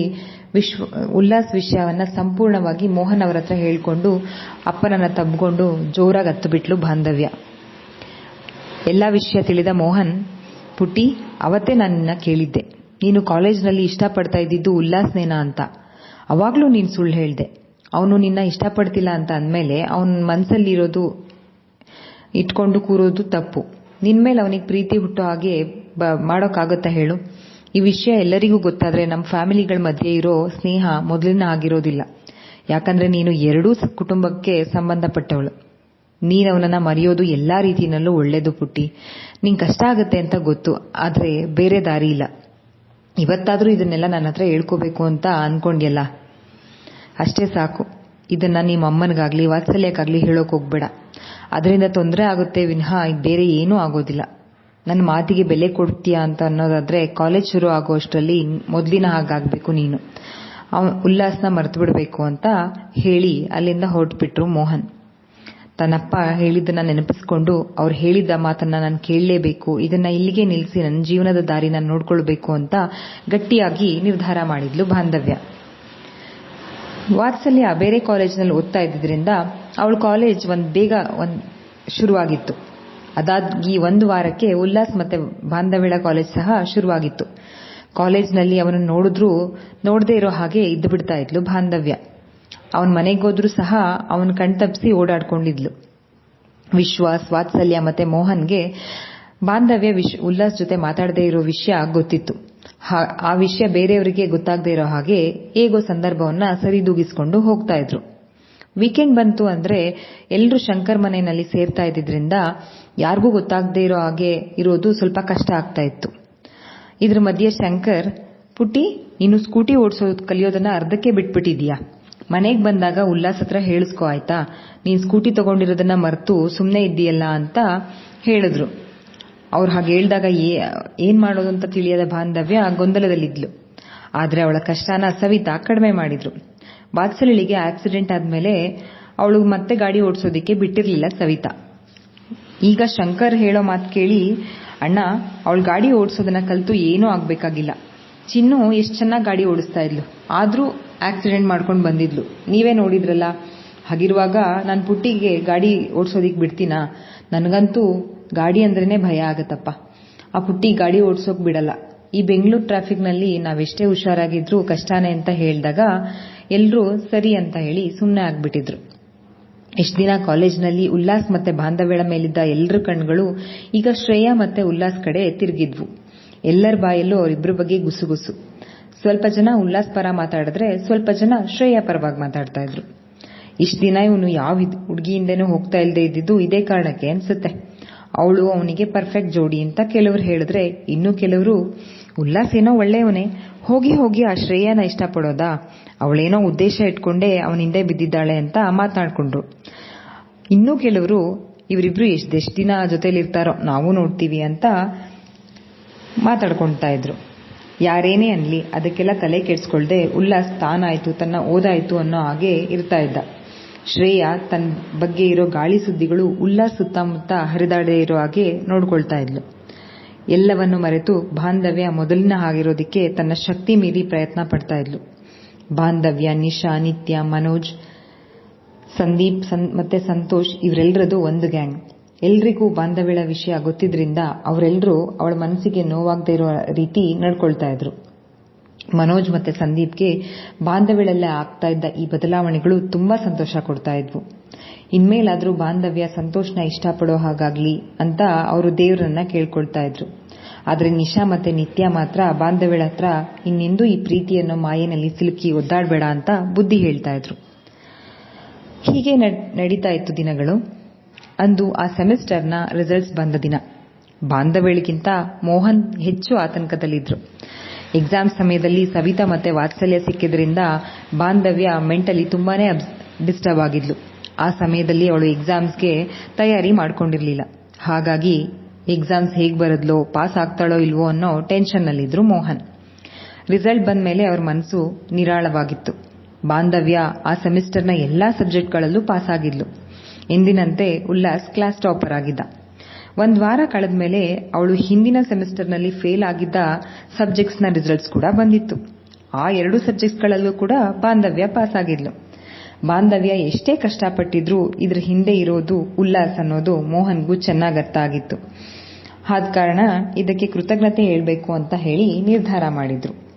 ವಿಶ್ವ, ಉಲ್ಲಾಸ್ ವಿಷಯವನ್ನ ಸಂಪೂರ್ಣವಾಗಿ ಮೋಹನ್ ಅವರ ಹತ್ರ ಹೇಳ್ಕೊಂಡು ಅಪ್ಪನನ್ನ ತಬ್ಕೊಂಡು ಜೋರಾಗಿ ಹತ್ತು ಬಿಟ್ಲು ಬಾಂಧವ್ಯ. ಎಲ್ಲ ವಿಷಯ ತಿಳಿದ ಮೋಹನ್ ಪುಟಿ ಅವತ್ತೇ ನನ್ನ ಕೇಳಿದ್ದೆ. ನೀನು ಕಾಲೇಜ್ನಲ್ಲಿ ಇಷ್ಟಪಡ್ತಾ ಇದ್ದಿದ್ದು ಉಲ್ಲಾಸ್ನೇನಾ ಅಂತ. ಅವಾಗ್ಲೂ ನೀನು ಸುಳ್ಳು ಹೇಳ್ದೆ. ಅವನು ನಿನ್ನ ಇಷ್ಟಪಡ್ತಿಲ್ಲ ಅಂತ ಅಂದಮೇಲೆ ಅವನ ಮನಸ್ಸಲ್ಲಿರೋದು ಇಟ್ಕೊಂಡು ಕೂರೋದು ತಪ್ಪು. ನಿನ್ಮೇಲೆ ಅವನಿಗೆ ಪ್ರೀತಿ ಹುಟ್ಟೋ ಹಾಗೆ ಮಾಡೋಕ್ಕಾಗುತ್ತಾ ಹೇಳು. ಈ ವಿಷಯ ಎಲ್ಲರಿಗೂ ಗೊತ್ತಾದ್ರೆ ನಮ್ಮ ಫ್ಯಾಮಿಲಿಗಳ ಮಧ್ಯೆ ಇರೋ ಸ್ನೇಹ ಮೊದಲಿನ ಆಗಿರೋದಿಲ್ಲ ಯಾಕಂದ್ರೆ ನೀನು ಎರಡೂ ಕುಟುಂಬಕ್ಕೆ ಸಂಬಂಧಪಟ್ಟವಳು. ನೀನು ಅವನನ್ನ ಮರೆಯೋದು ಎಲ್ಲಾ ರೀತಿಯಲ್ಲೂ ಒಳ್ಳೇದು ಪುಟ್ಟಿ. ನಿಂಗೆ ಕಷ್ಟ ಆಗುತ್ತೆ ಅಂತ ಗೊತ್ತು, ಆದ್ರೆ ಬೇರೆ ದಾರಿ ಇಲ್ಲ. ಇವತ್ತಾದ್ರೂ ಇದನ್ನೆಲ್ಲ ನನ್ನ ಹತ್ರ ಹೇಳ್ಕೋಬೇಕು ಅಂತ ಅನ್ಕೊಂಡ್ಯಲ್ಲ? ಅಷ್ಟೇ ಸಾಕು. ಇದನ್ನ ನಿಮ್ಮ ಅಮ್ಮನಿಗಾಗ್ಲಿ, ವಾತ್ಸಲ್ಯಕ್ಕಾಗ್ಲಿ ಹೇಳೋಕ್ ಹೋಗ್ಬೇಡ. ಅದರಿಂದ ತೊಂದರೆ ಆಗುತ್ತೆ ವಿನಃ ಬೇರೆ ಏನೂ ಆಗೋದಿಲ್ಲ. ನನ್ನ ಮಾತಿಗೆ ಬೆಲೆ ಕೊಡ್ತೀಯಾ ಅಂತ ಅನ್ನೋದಾದ್ರೆ ಕಾಲೇಜ್ ಶುರು ಆಗೋ ಅಷ್ಟರಲ್ಲಿ ಮೊದಲಿನ ಹಾಗಾಗಬೇಕು ನೀನು. ಉಲ್ಲಾಸನ ಮರೆತು ಬಿಡಬೇಕು ಅಂತ ಹೇಳಿ ಅಲ್ಲಿಂದ ಹೊರಟ್ಬಿಟ್ರು ಮೋಹನ್. ತನ್ನಪ್ಪ ಹೇಳಿದ್ದನ್ನ ನೆನಪಿಸಿಕೊಂಡು ಅವ್ರು ಹೇಳಿದ್ದ ಮಾತನ್ನ ನಾನು ಕೇಳಲೇಬೇಕು. ಇದನ್ನ ಇಲ್ಲಿಗೆ ನಿಲ್ಲಿಸಿ ನನ್ನ ಜೀವನದ ದಾರಿನ ನಾನು ನೋಡ್ಕೊಳ್ಬೇಕು ಅಂತ ಗಟ್ಟಿಯಾಗಿ ನಿರ್ಧಾರ ಮಾಡಿದ್ಲು ಬಾಂಧವ್ಯ. ವಾತ್ಸಲ್ಯ ಬೇರೆ ಕಾಲೇಜ್ನಲ್ಲಿ ಓದ್ತಾ ಇದ್ದಿದ್ರಿಂದ ಅವಳು ಕಾಲೇಜ್ ಒಂದು ಬೇಗ ಒಂದು ಶುರುವಾಗಿತ್ತು. ಅದಾಗಿ ಒಂದು ವಾರಕ್ಕೆ ಉಲ್ಲಾಸ್ ಮತ್ತೆ ಬಾಂಧವ್ಯಳ ಕಾಲೇಜ್ ಸಹ ಶುರುವಾಗಿತ್ತು. ಕಾಲೇಜ್ನಲ್ಲಿ ಅವನನ್ನು ನೋಡಿದ್ರೂ ನೋಡದೇ ಇರೋ ಹಾಗೆ ಇದ್ದು ಬಿಡ್ತಾ ಇದ್ಲು ಬಾಂಧವ್ಯ. ಅವನ ಮನೆಗೋದ್ರೂ ಸಹ ಅವನ ಕಣ್ತಪ್ಪಿಸಿ ಓಡಾಡ್ಕೊಂಡಿದ್ಲು. ವಿಶ್ವಾಸ್, ವಾತ್ಸಲ್ಯ ಮತ್ತೆ ಮೋಹನ್ಗೆ ಬಾಂಧವ್ಯ ಉಲ್ಲಾಸ್ ಜೊತೆ ಮಾತಾಡದೇ ಇರೋ ವಿಷಯ ಗೊತ್ತಿತ್ತು. ಆ ವಿಷಯ ಬೇರೆಯವರಿಗೆ ಗೊತ್ತಾಗದೇ ಇರೋ ಹಾಗೆ ಹೇಗೋ ಸಂದರ್ಭವನ್ನ ಸರಿದೂಗಿಸಿಕೊಂಡು ಹೋಗ್ತಾ ಇದ್ರು. ವೀಕೆಂಡ್ ಬಂತು ಅಂದ್ರೆ ಎಲ್ಲರೂ ಶಂಕರ್ ಮನೆಯಲ್ಲಿ ಸೇರ್ತಾ ಇದ್ದಿದ್ರಿಂದ ಯಾರಿಗೂ ಗೊತ್ತಾಗದೇ ಇರೋ ಹಾಗೆ ಇರೋದು ಸ್ವಲ್ಪ ಕಷ್ಟ ಆಗ್ತಾ ಇತ್ತು. ಇದ್ರ ಮಧ್ಯೆ ಶಂಕರ್, ಪುಟ್ಟಿ, ನೀನು ಸ್ಕೂಟಿ ಓಡಿಸೋದು ಕಲಿಯೋದನ್ನ ಅರ್ಧಕ್ಕೆ ಬಿಟ್ಬಿಟ್ಟಿದ್ಯಾ ಮನೆಗೆ ಬಂದಾಗ ಉಲ್ಲಾಸ್ ಹತ್ರ ಹೇಳಿಸ್ಕೊ ಆಯ್ತಾ? ನೀನ್ ಸ್ಕೂಟಿ ತಗೊಂಡಿರೋದನ್ನ ಮರೆತು ಸುಮ್ಮನೆ ಇದ್ದೀಯಲ್ಲ ಅಂತ ಹೇಳಿದ್ರು. ಅವ್ರು ಹಾಗೆ ಹೇಳಿದಾಗ ಏನ್ ಮಾಡೋದು ಅಂತ ತಿಳಿಯದ ಬಾಂಧವ್ಯ ಗೊಂದಲದಲ್ಲಿದ್ಲು. ಆದ್ರೆ ಅವಳ ಕಷ್ಟನ ಸವಿತಾ ಕಡಿಮೆ ಮಾಡಿದ್ರು. ವಾತ್ಸಲ್ಯಳಿಗೆ ಆಕ್ಸಿಡೆಂಟ್ ಆದ್ಮೇಲೆ ಅವಳು ಮತ್ತೆ ಗಾಡಿ ಓಡಿಸೋದಿಕ್ಕೆ ಬಿಟ್ಟಿರ್ಲಿಲ್ಲ ಸವಿತಾ. ಈಗ ಶಂಕರ್ ಹೇಳೋ ಮಾತು ಕೇಳಿ, ಅಣ್ಣ, ಅವಳು ಗಾಡಿ ಓಡಿಸೋದನ್ನ ಕಲಿತು ಏನೂ ಆಗ್ಬೇಕಾಗಿಲ್ಲ. ಚಿನ್ನು ಎಷ್ಟು ಚೆನ್ನಾಗಿ ಗಾಡಿ ಓಡಿಸ್ತಾ ಇದ್ಲು. ಆದ್ರೂ ಆಕ್ಸಿಡೆಂಟ್ ಮಾಡ್ಕೊಂಡು ಬಂದಿದ್ಲು. ನೀವೇ ನೋಡಿದ್ರಲ್ಲ. ಹಾಗಿರುವಾಗ ನಾನು ಪುಟ್ಟಿಗೆ ಗಾಡಿ ಓಡಿಸೋದಿಕ್ ಬಿಡ್ತೀನಾ? ನನಗಂತೂ ಗಾಡಿ ಅಂದ್ರೇನೆ ಭಯ ಆಗತ್ತಪ್ಪ. ಆ ಪುಟ್ಟಿ ಗಾಡಿ ಓಡಿಸೋಕ್ ಬಿಡಲ್ಲ. ಈ ಬೆಂಗಳೂರು ಟ್ರಾಫಿಕ್ನಲ್ಲಿ ನಾವೆಷ್ಟೇ ಹುಷಾರಾಗಿದ್ರೂ ಕಷ್ಟನೇ ಅಂತ ಹೇಳಿದಾಗ ಎಲ್ರೂ ಸರಿ ಅಂತ ಹೇಳಿ ಸುಮ್ಮನೆ ಆಗ್ಬಿಟ್ಟಿದ್ರು. ಇಷ್ಟು ದಿನ ಕಾಲೇಜ್ನಲ್ಲಿ ಉಲ್ಲಾಸ್ ಮತ್ತೆ ಬಾಂಧವ್ಯಳ ಮೇಲಿದ್ದ ಎಲ್ಲರ ಕಣ್ಗಳು ಈಗ ಶ್ರೇಯಾ ಮತ್ತೆ ಉಲ್ಲಾಸ್ ಕಡೆ ತಿರುಗಿದ್ವು. ಎಲ್ಲರ ಬಾಯಲ್ಲೂ ಅವರಿಬ್ಬರ ಬಗ್ಗೆ ಗುಸುಗುಸು. ಸ್ವಲ್ಪ ಜನ ಉಲ್ಲಾಸ್ ಪರ ಮಾತಾಡಿದ್ರೆ ಸ್ವಲ್ಪ ಜನ ಶ್ರೇಯಾ ಪರವಾಗಿ ಮಾತಾಡ್ತಾ ಇದ್ರು. ಇಷ್ಟು ದಿನ ಇವನು ಯಾವ ಹುಡುಗಿಯಿಂದನೂ ಹೋಗ್ತಾ ಇಲ್ಲದೆ ಇದ್ದಿದ್ದು ಇದೇ ಕಾರಣಕ್ಕೆ ಅನ್ಸುತ್ತೆ. ಅವಳು ಅವನಿಗೆ ಪರ್ಫೆಕ್ಟ್ ಜೋಡಿ ಅಂತ ಕೆಲವರು ಹೇಳಿದ್ರೆ ಇನ್ನು ಕೆಲವರು, ಉಲ್ಲಾಸ್ ಏನೋ ಒಳ್ಳೆಯವನೇ. ಹೋಗಿ ಹೋಗಿ ಆ ಶ್ರೇಯನ ಇಷ್ಟಪಡೋದಾ? ಅವಳೇನೋ ಉದ್ದೇಶ ಇಟ್ಕೊಂಡೇ ಅವನ ಹಿಂದೆ ಬಿದ್ದಿದ್ದಾಳೆ ಅಂತ ಮಾತನಾಡ್ಕೊಂಡ್ರು. ಇನ್ನೂ ಕೆಲವರು ಇವರಿಬ್ರು ಎಷ್ಟು ದಿನ ಜೊತೆಲಿರ್ತಾರೋ ನಾವು ನೋಡ್ತೀವಿ ಅಂತ ಮಾತಾಡ್ಕೊಳ್ತಾ ಇದ್ರು. ಯಾರೇನೇ ಅನ್ಲಿ ಅದಕ್ಕೆಲ್ಲ ತಲೆ ಕೆಡಿಸ್ಕೊಳ್ದೆ ಉಲ್ಲಾಸ್ ತಾನಾಯ್ತು, ತನ್ನ ಓದಾಯ್ತು ಅನ್ನೋ ಹಾಗೆ ಇರ್ತಾ ಇದ್ದ. ಶ್ರೇಯ ತನ್ನ ಬಗ್ಗೆ ಇರೋ ಗಾಳಿ ಸುದ್ದಿಗಳು ಉಲ್ಲಾಸ್ ಸುತ್ತಮುತ್ತ ಹರಿದಾಡದೇ ಇರೋ ಹಾಗೆ ನೋಡ್ಕೊಳ್ತಾ ಇದ್ಲು. ಎಲ್ಲವನ್ನು ಮರೆತು ಬಾಂಧವ್ಯ ಮೊದಲಿನ ಹಾಗಿರೋದಕ್ಕೆ ತನ್ನ ಶಕ್ತಿ ಮೀರಿ ಪ್ರಯತ್ನ ಪಡ್ತಾ ಇದ್ಲು. ಬಾಂಧವ್ಯ, ನಿಶಾ, ನಿತ್ಯ, ಮನೋಜ್, ಸಂದೀಪ್ ಮತ್ತೆ ಸಂತೋಷ್ ಇವರೆಲ್ಲರದು ಒಂದು ಗ್ಯಾಂಗ್. ಎಲ್ರಿಗೂ ಬಾಂಧವ್ಯಳ ವಿಷಯ ಗೊತ್ತಿದ್ರಿಂದ ಅವರೆಲ್ಲರೂ ಅವಳ ಮನಸ್ಸಿಗೆ ನೋವಾಗದೇ ಇರೋ ರೀತಿ ನಡ್ಕೊಳ್ತಾ ಇದ್ರು. ಮನೋಜ್ ಮತ್ತೆ ಸಂದೀಪ್ಗೆ ಬಾಂಧವ್ಯಳಲ್ಲೇ ಆಗ್ತಾ ಇದ್ದ ಈ ಬದಲಾವಣೆಗಳು ತುಂಬಾ ಸಂತೋಷ ಕೊಡ್ತಾ ಇದ್ವು. ಇನ್ಮೇಲಾದ್ರೂ ಬಾಂಧವ್ಯ ಸಂತೋಷನ ಇಷ್ಟಪಡೋ ಹಾಗಾಗ್ಲಿ ಅಂತ ಅವರು ದೇವರನ್ನ ಕೇಳ್ಕೊಳ್ತಾ ಇದ್ರು. ಆದ್ರೆ ನಿಶಾ ಮತ್ತೆ ನಿತ್ಯ ಮಾತ್ರ ಬಾಂಧವ್ಯಳ ಹತ್ರ ಇನ್ನೆಂದೂ ಈ ಪ್ರೀತಿಯನ್ನು ಮಾಯೆನಲ್ಲಿ ಸಿಲುಕಿ ಒದ್ದಾಡಬೇಡ ಅಂತ ಬುದ್ಧಿ ಹೇಳ್ತಾ ಇದ್ರು. ಹೀಗೆ ನಡೀತಾ ಇತ್ತು ದಿನಗಳು. ಅಂದು ಆ ಸೆಮಿಸ್ಟರ್ನ ರಿಸಲ್ಟ್ಸ್ ಬಂದ ದಿನ. ಬಾಂಧವ್ಯಳಿಗಿಂತ ಮೋಹನ್ ಹೆಚ್ಚು ಆತಂಕದಲ್ಲಿದ್ರು. ಎಕ್ಸಾಮ್ ಸಮಯದಲ್ಲಿ ಸವಿತಾ ಮತ್ತೆ ವಾತ್ಸಲ್ಯ ಸಿಕ್ಕಿದ್ರಿಂದ ಬಾಂಧವ್ಯ ಮೆಂಟಲಿ ತುಂಬಾನೇ ಡಿಸ್ಟರ್ಬ್ ಆಗಿದ್ಲು. ಆ ಸಮಯದಲ್ಲಿ ಅವಳು ಎಕ್ಸಾಮ್ಸ್ಗೆ ತಯಾರಿ ಮಾಡ್ಕೊಂಡಿರ್ಲಿಲ್ಲ. ಹಾಗಾಗಿ ಎಕ್ಸಾಮ್ಸ್ ಹೇಗೆ ಬರದ್ಲೋ ಪಾಸ್ ಆಗ್ತಾಳೋ ಇಲ್ವೋ ಅನ್ನೋ ಟೆನ್ಷನ್ನಲ್ಲಿದ್ರು ಮೋಹನ್. ರಿಸಲ್ಟ್ ಬಂದ ಮೇಲೆ ಅವ್ರ ಮನಸ್ಸು ನಿರಾಳವಾಗಿತ್ತು. ಬಾಂಧವ್ಯ ಆ ಸೆಮಿಸ್ಟರ್ನ ಎಲ್ಲಾ ಸಬ್ಜೆಕ್ಟ್ಗಳಲ್ಲೂ ಪಾಸ್ ಆಗಿದ್ಲು. ಎಂದಿನಂತೆ ಉಲ್ಲಾಸ್ ಕ್ಲಾಸ್ ಟಾಪರ್ ಆಗಿದ್ದ. ಒಂದ್ ವಾರ ಕಳೆದ ಮೇಲೆ ಅವಳು ಹಿಂದಿನ ಸೆಮಿಸ್ಟರ್ನಲ್ಲಿ ಫೇಲ್ ಆಗಿದ್ದ ಸಬ್ಜೆಕ್ಟ್ಸ್ನ ರಿಸಲ್ಟ್ಸ್ ಕೂಡ ಬಂದಿತ್ತು. ಆ ಎರಡು ಸಬ್ಜೆಕ್ಟ್ಸ್ಗಳಲ್ಲೂ ಕೂಡ ಬಾಂಧವ್ಯ ಪಾಸ್ ಆಗಿದ್ಲು. ಬಾಂಧವ್ಯ ಎಷ್ಟೇ ಕಷ್ಟಪಟ್ಟಿದ್ರೂ ಇದ್ರ ಹಿಂದೆ ಇರೋದು ಉಲ್ಲಾಸ್ ಅನ್ನೋದು ಮೋಹನ್ಗೂ ಚೆನ್ನಾಗಿ ಅರ್ಥ ಆಗಿತ್ತು. ಆದ ಕಾರಣ ಇದಕ್ಕೆ ಕೃತಜ್ಞತೆ ಹೇಳಬೇಕು ಅಂತ ಹೇಳಿ ನಿರ್ಧಾರ ಮಾಡಿದ್ರು.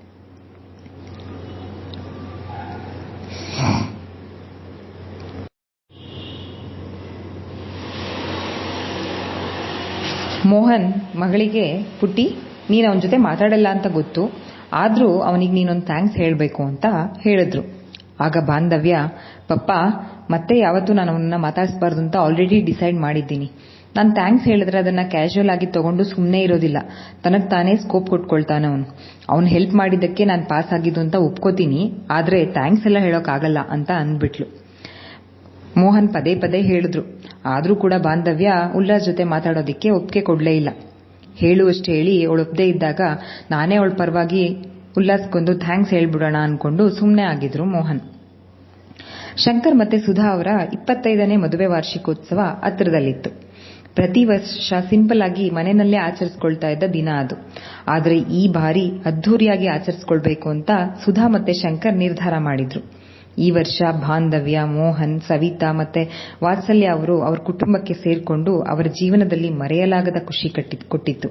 ಮೋಹನ್ ಮಗಳಿಗೆ, ಪುಟ್ಟಿ, ನೀನು ಅವನ ಜೊತೆ ಮಾತಾಡಲ್ಲ ಅಂತ ಗೊತ್ತು. ಆದ್ರೂ ಅವನಿಗೆ ನೀನೊಂದು ಥ್ಯಾಂಕ್ಸ್ ಹೇಳಬೇಕು ಅಂತ ಹೇಳಿದ್ರು. ಆಗ ಬಾಂಧವ್ಯ, ಪಪ್ಪ, ಮತ್ತೆ ಯಾವತ್ತೂ ನಾನು ಅವನನ್ನ ಮಾತಾಡಿಸಬಾರ್ದು ಅಂತ ಆಲ್ರೆಡಿ ಡಿಸೈಡ್ ಮಾಡಿದ್ದೀನಿ. ನಾನು ಥ್ಯಾಂಕ್ಸ್ ಹೇಳಿದ್ರೆ ಅದನ್ನ ಕ್ಯಾಶುವಲ್ ಆಗಿ ತಗೊಂಡು ಸುಮ್ಮನೆ ಇರೋದಿಲ್ಲ. ತನಗ್ ತಾನೇ ಸ್ಕೋಪ್ ಕೊಟ್ಕೊಳ್ತಾನೆ ಅವನು. ಅವ್ನು ಹೆಲ್ಪ್ ಮಾಡಿದ್ದಕ್ಕೆ ನಾನು ಪಾಸ್ ಆಗಿದ್ದು ಅಂತ ಒಪ್ಕೋತೀನಿ, ಆದ್ರೆ ಥ್ಯಾಂಕ್ಸ್ ಎಲ್ಲ ಹೇಳೋಕ್ಕಾಗಲ್ಲ ಅಂತ ಅಂದ್ಬಿಟ್ಲು. ಮೋಹನ್ ಪದೇ ಪದೇ ಹೇಳಿದ್ರು. ಆದ್ರೂ ಕೂಡ ಬಾಂಧವ್ಯ ಉಲ್ಲಾಸ್ ಜೊತೆ ಮಾತಾಡೋದಿಕ್ಕೆ ಒಪ್ಪಿಗೆ ಕೊಡ್ಲೇ ಇಲ್ಲ. ಹೇಳುವಷ್ಟು ಹೇಳಿ ಅವಳು ಒಪ್ಪದೇ ಇದ್ದಾಗ ನಾನೇ ಅವಳ ಪರವಾಗಿ ಉಲ್ಲಾಸ್ಗೊಂದು ಥ್ಯಾಂಕ್ಸ್ ಹೇಳ್ಬಿಡೋಣ ಅನ್ಕೊಂಡು ಸುಮ್ಮನೆ ಆಗಿದ್ರು ಮೋಹನ್. ಶಂಕರ್ ಮತ್ತೆ ಸುಧಾ ಅವರ ಇಪ್ಪತ್ತೈದನೇ ಮದುವೆ ವಾರ್ಷಿಕೋತ್ಸವ ಹತ್ತಿರದಲ್ಲಿತ್ತು. ಪ್ರತಿ ವರ್ಷ ಸಿಂಪಲ್ ಆಗಿ ಮನೆಯಲ್ಲೇ ಆಚರಿಸ್ಕೊಳ್ತಾ ಇದ್ದ ದಿನ ಅದು. ಆದರೆ ಈ ಬಾರಿ ಅದ್ದೂರಿಯಾಗಿ ಆಚರಿಸ್ಕೊಳ್ಬೇಕು ಅಂತ ಸುಧಾ ಮತ್ತೆ ಶಂಕರ್ ನಿರ್ಧಾರ ಮಾಡಿದ್ರು. ಈ ವರ್ಷ ಬಾಂಧವ್ಯ, ಮೋಹನ್, ಸವಿತಾ ಮತ್ತೆ ವಾತ್ಸಲ್ಯ ಅವರು ಅವರ ಕುಟುಂಬಕ್ಕೆ ಸೇರಿಕೊಂಡು ಅವರ ಜೀವನದಲ್ಲಿ ಮರೆಯಲಾಗದ ಖುಷಿ ಕೊಟ್ಟಿತ್ತು.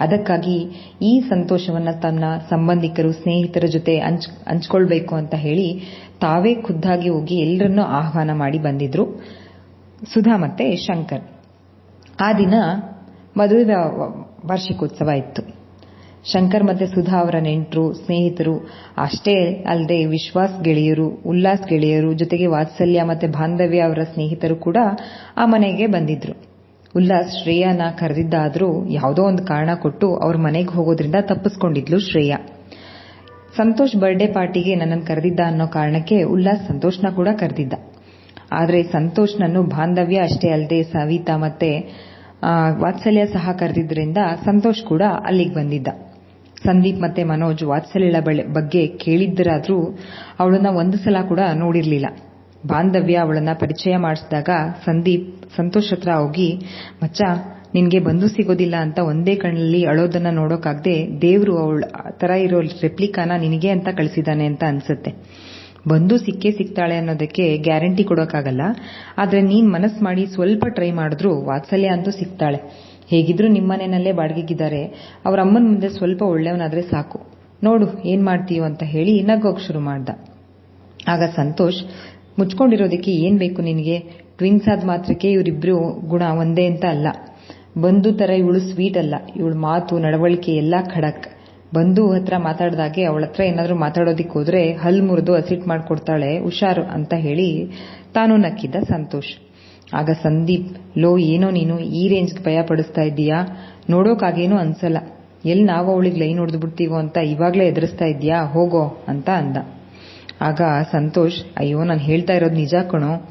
ಅದಕ್ಕಾಗಿ ಈ ಸಂತೋಷವನ್ನ ತನ್ನ ಸಂಬಂಧಿಕರು, ಸ್ನೇಹಿತರ ಜೊತೆ ಹಂಚ್ಕೊಳ್ಬೇಕು ಅಂತ ಹೇಳಿ ತಾವೇ ಖುದ್ದಾಗಿ ಹೋಗಿ ಎಲ್ಲರನ್ನೂ ಆಹ್ವಾನ ಮಾಡಿ ಬಂದಿದ್ರು. ಸುಧಾ ಮತ್ತೆ ಶಂಕರ್. ಆ ದಿನ ಮದುವೆ ವಾರ್ಷಿಕೋತ್ಸವ ಇತ್ತು. ಶಂಕರ್ ಮತ್ತೆ ಸುಧಾ ಅವರ ನೆಂಟರು, ಸ್ನೇಹಿತರು, ಅಷ್ಟೇ ಅಲ್ಲದೆ ವಿಶ್ವಾಸ್ ಗೆಳೆಯರು, ಉಲ್ಲಾಸ್ ಗೆಳೆಯರು ಜೊತೆಗೆ ವಾತ್ಸಲ್ಯ ಮತ್ತೆ ಬಾಂಧವ್ಯ ಅವರ ಸ್ನೇಹಿತರು ಕೂಡ ಆ ಮನೆಗೆ ಬಂದಿದ್ರು. ಉಲ್ಲಾಸ್ ಶ್ರೇಯಾನ ಕರೆದಿದ್ದಾದರೂ ಯಾವುದೋ ಒಂದು ಕಾರಣ ಕೊಟ್ಟು ಅವ್ರ ಮನೆಗೆ ಹೋಗೋದ್ರಿಂದ ತಪ್ಪಿಸ್ಕೊಂಡಿದ್ಲು ಶ್ರೇಯಾ. ಸಂತೋಷ್ ಬರ್ಡೇ ಪಾರ್ಟಿಗೆ ನನ್ನನ್ನು ಕರೆದಿದ್ದ ಅನ್ನೋ ಕಾರಣಕ್ಕೆ ಉಲ್ಲಾಸ್ ಸಂತೋಷ್ನ ಕೂಡ ಕರೆದಿದ್ದ. ಆದ್ರೆ ಸಂತೋಷ್ನನ್ನು ಬಾಂಧವ್ಯ ಅಷ್ಟೇ ಅಲ್ಲದೆ ಸವಿತಾ ಮತ್ತೆ ವಾತ್ಸಲ್ಯ ಸಹ ಕರೆದಿದ್ದರಿಂದ ಸಂತೋಷ್ ಕೂಡ ಅಲ್ಲಿಗೆ ಬಂದಿದ್ದ. ಸಂದೀಪ್ ಮತ್ತೆ ಮನೋಜ್ ವಾತ್ಸಲ್ಯಳ ಬಗ್ಗೆ ಕೇಳಿದ್ದರಾದರೂ ಅವಳನ್ನ ಒಂದು ಸಲ ಕೂಡ ನೋಡಿರಲಿಲ್ಲ. ಬಾಂಧವ್ಯ ಅವಳನ್ನ ಪರಿಚಯ ಮಾಡಿಸಿದಾಗ ಸಂದೀಪ್ ಸಂತೋಷ್ ಹತ್ರ ಹೋಗಿ ಮಚ್ಚ, ನಿನ್ಗೆ ಬಂಧು ಸಿಗೋದಿಲ್ಲ ಅಂತ ಒಂದೇ ಕಣ್ಣಲ್ಲಿ ಅಳೋದನ್ನ ನೋಡೋಕಾಗ್ದೆ ದೇವ್ರು ಅವಳ ತರ ಇರೋ ರೆಪ್ಲಿಕಾನ ನಿನಗೆ ಅಂತ ಕಳಿಸಿದಾನೆ ಅಂತ ಅನ್ಸುತ್ತೆ. ಬಂಧು ಸಿಕ್ಕೇ ಸಿಗ್ತಾಳೆ ಅನ್ನೋದಕ್ಕೆ ಗ್ಯಾರಂಟಿ ಕೊಡೋಕ್ಕಾಗಲ್ಲ ಆದ್ರೆ ನೀನ್ ಮನಸ್ ಮಾಡಿ ಸ್ವಲ್ಪ ಟ್ರೈ ಮಾಡಿದ್ರು ವಾತ್ಸಲ್ಯ ಅಂತೂ ಸಿಗ್ತಾಳೆ. ಹೇಗಿದ್ರು ನಿಮ್ಮನೆಯಲ್ಲೇ ಬಾಡಿಗೆಗಿದ್ದಾರೆ. ಅವ್ರ ಅಮ್ಮನ ಮುಂದೆ ಸ್ವಲ್ಪ ಒಳ್ಳೆಯವನಾದ್ರೆ ಸಾಕು. ನೋಡು, ಏನ್ ಮಾಡ್ತೀಯೋ ಅಂತ ಹೇಳಿ ನಗೋಗ್ ಶುರು ಮಾಡ್ದ. ಆಗ ಸಂತೋಷ್, ಮುಚ್ಕೊಂಡಿರೋದಕ್ಕೆ ಏನ್ ಬೇಕು ನಿನಗೆ? ಟ್ವಿನ್ಸ್ ಆದ ಮಾತ್ರಕ್ಕೆ ಇವರಿಬ್ರು ಗುಣ ಒಂದೇ ಅಂತ ಅಲ್ಲ. ಬಂಧು ತರ ಇವಳು ಸ್ವೀಟ್ ಅಲ್ಲ. ಇವಳು ಮಾತು, ನಡವಳಿಕೆ ಎಲ್ಲ ಖಡಕ್. ಬಂಧು ಹತ್ರ ಮಾತಾಡ್ದಾಗೆ ಅವಳ ಹತ್ರ ಏನಾದ್ರೂ ಮಾತಾಡೋದಿಕ್ ಹೋದ್ರೆ ಹಲ್ ಮುರಿದು ಅಸಿಟ್ ಮಾಡ್ಕೊಡ್ತಾಳೆ, ಹುಷಾರು ಅಂತ ಹೇಳಿ ತಾನು ನಕ್ಕಿದ್ದ ಸಂತೋಷ್. ಆಗ ಸಂದೀಪ್, ಲೋ, ಏನೋ ನೀನು ಈ ರೇಂಜ್ಗೆ ಭಯ ಪಡಿಸ್ತಾ ಇದ್ದೀಯಾ? ನೋಡೋಕಾಗೇನು ಅನ್ಸಲ್ಲ. ಎಲ್ಲಿ ನಾವು ಅವಳಿಗೆ ಲೈನ್ ಹೊಡೆದು ಬಿಡ್ತೀವೋ ಅಂತ ಇವಾಗ್ಲೇ ಎದುರಿಸ್ತಾ ಇದೀಯಾ ಹೋಗೋ ಅಂತ ಅಂದ. ಆಗ ಸಂತೋಷ್, ಅಯ್ಯೋ, ನಾನು ಹೇಳ್ತಾ ಇರೋದು ನಿಜ ಕಣೋ.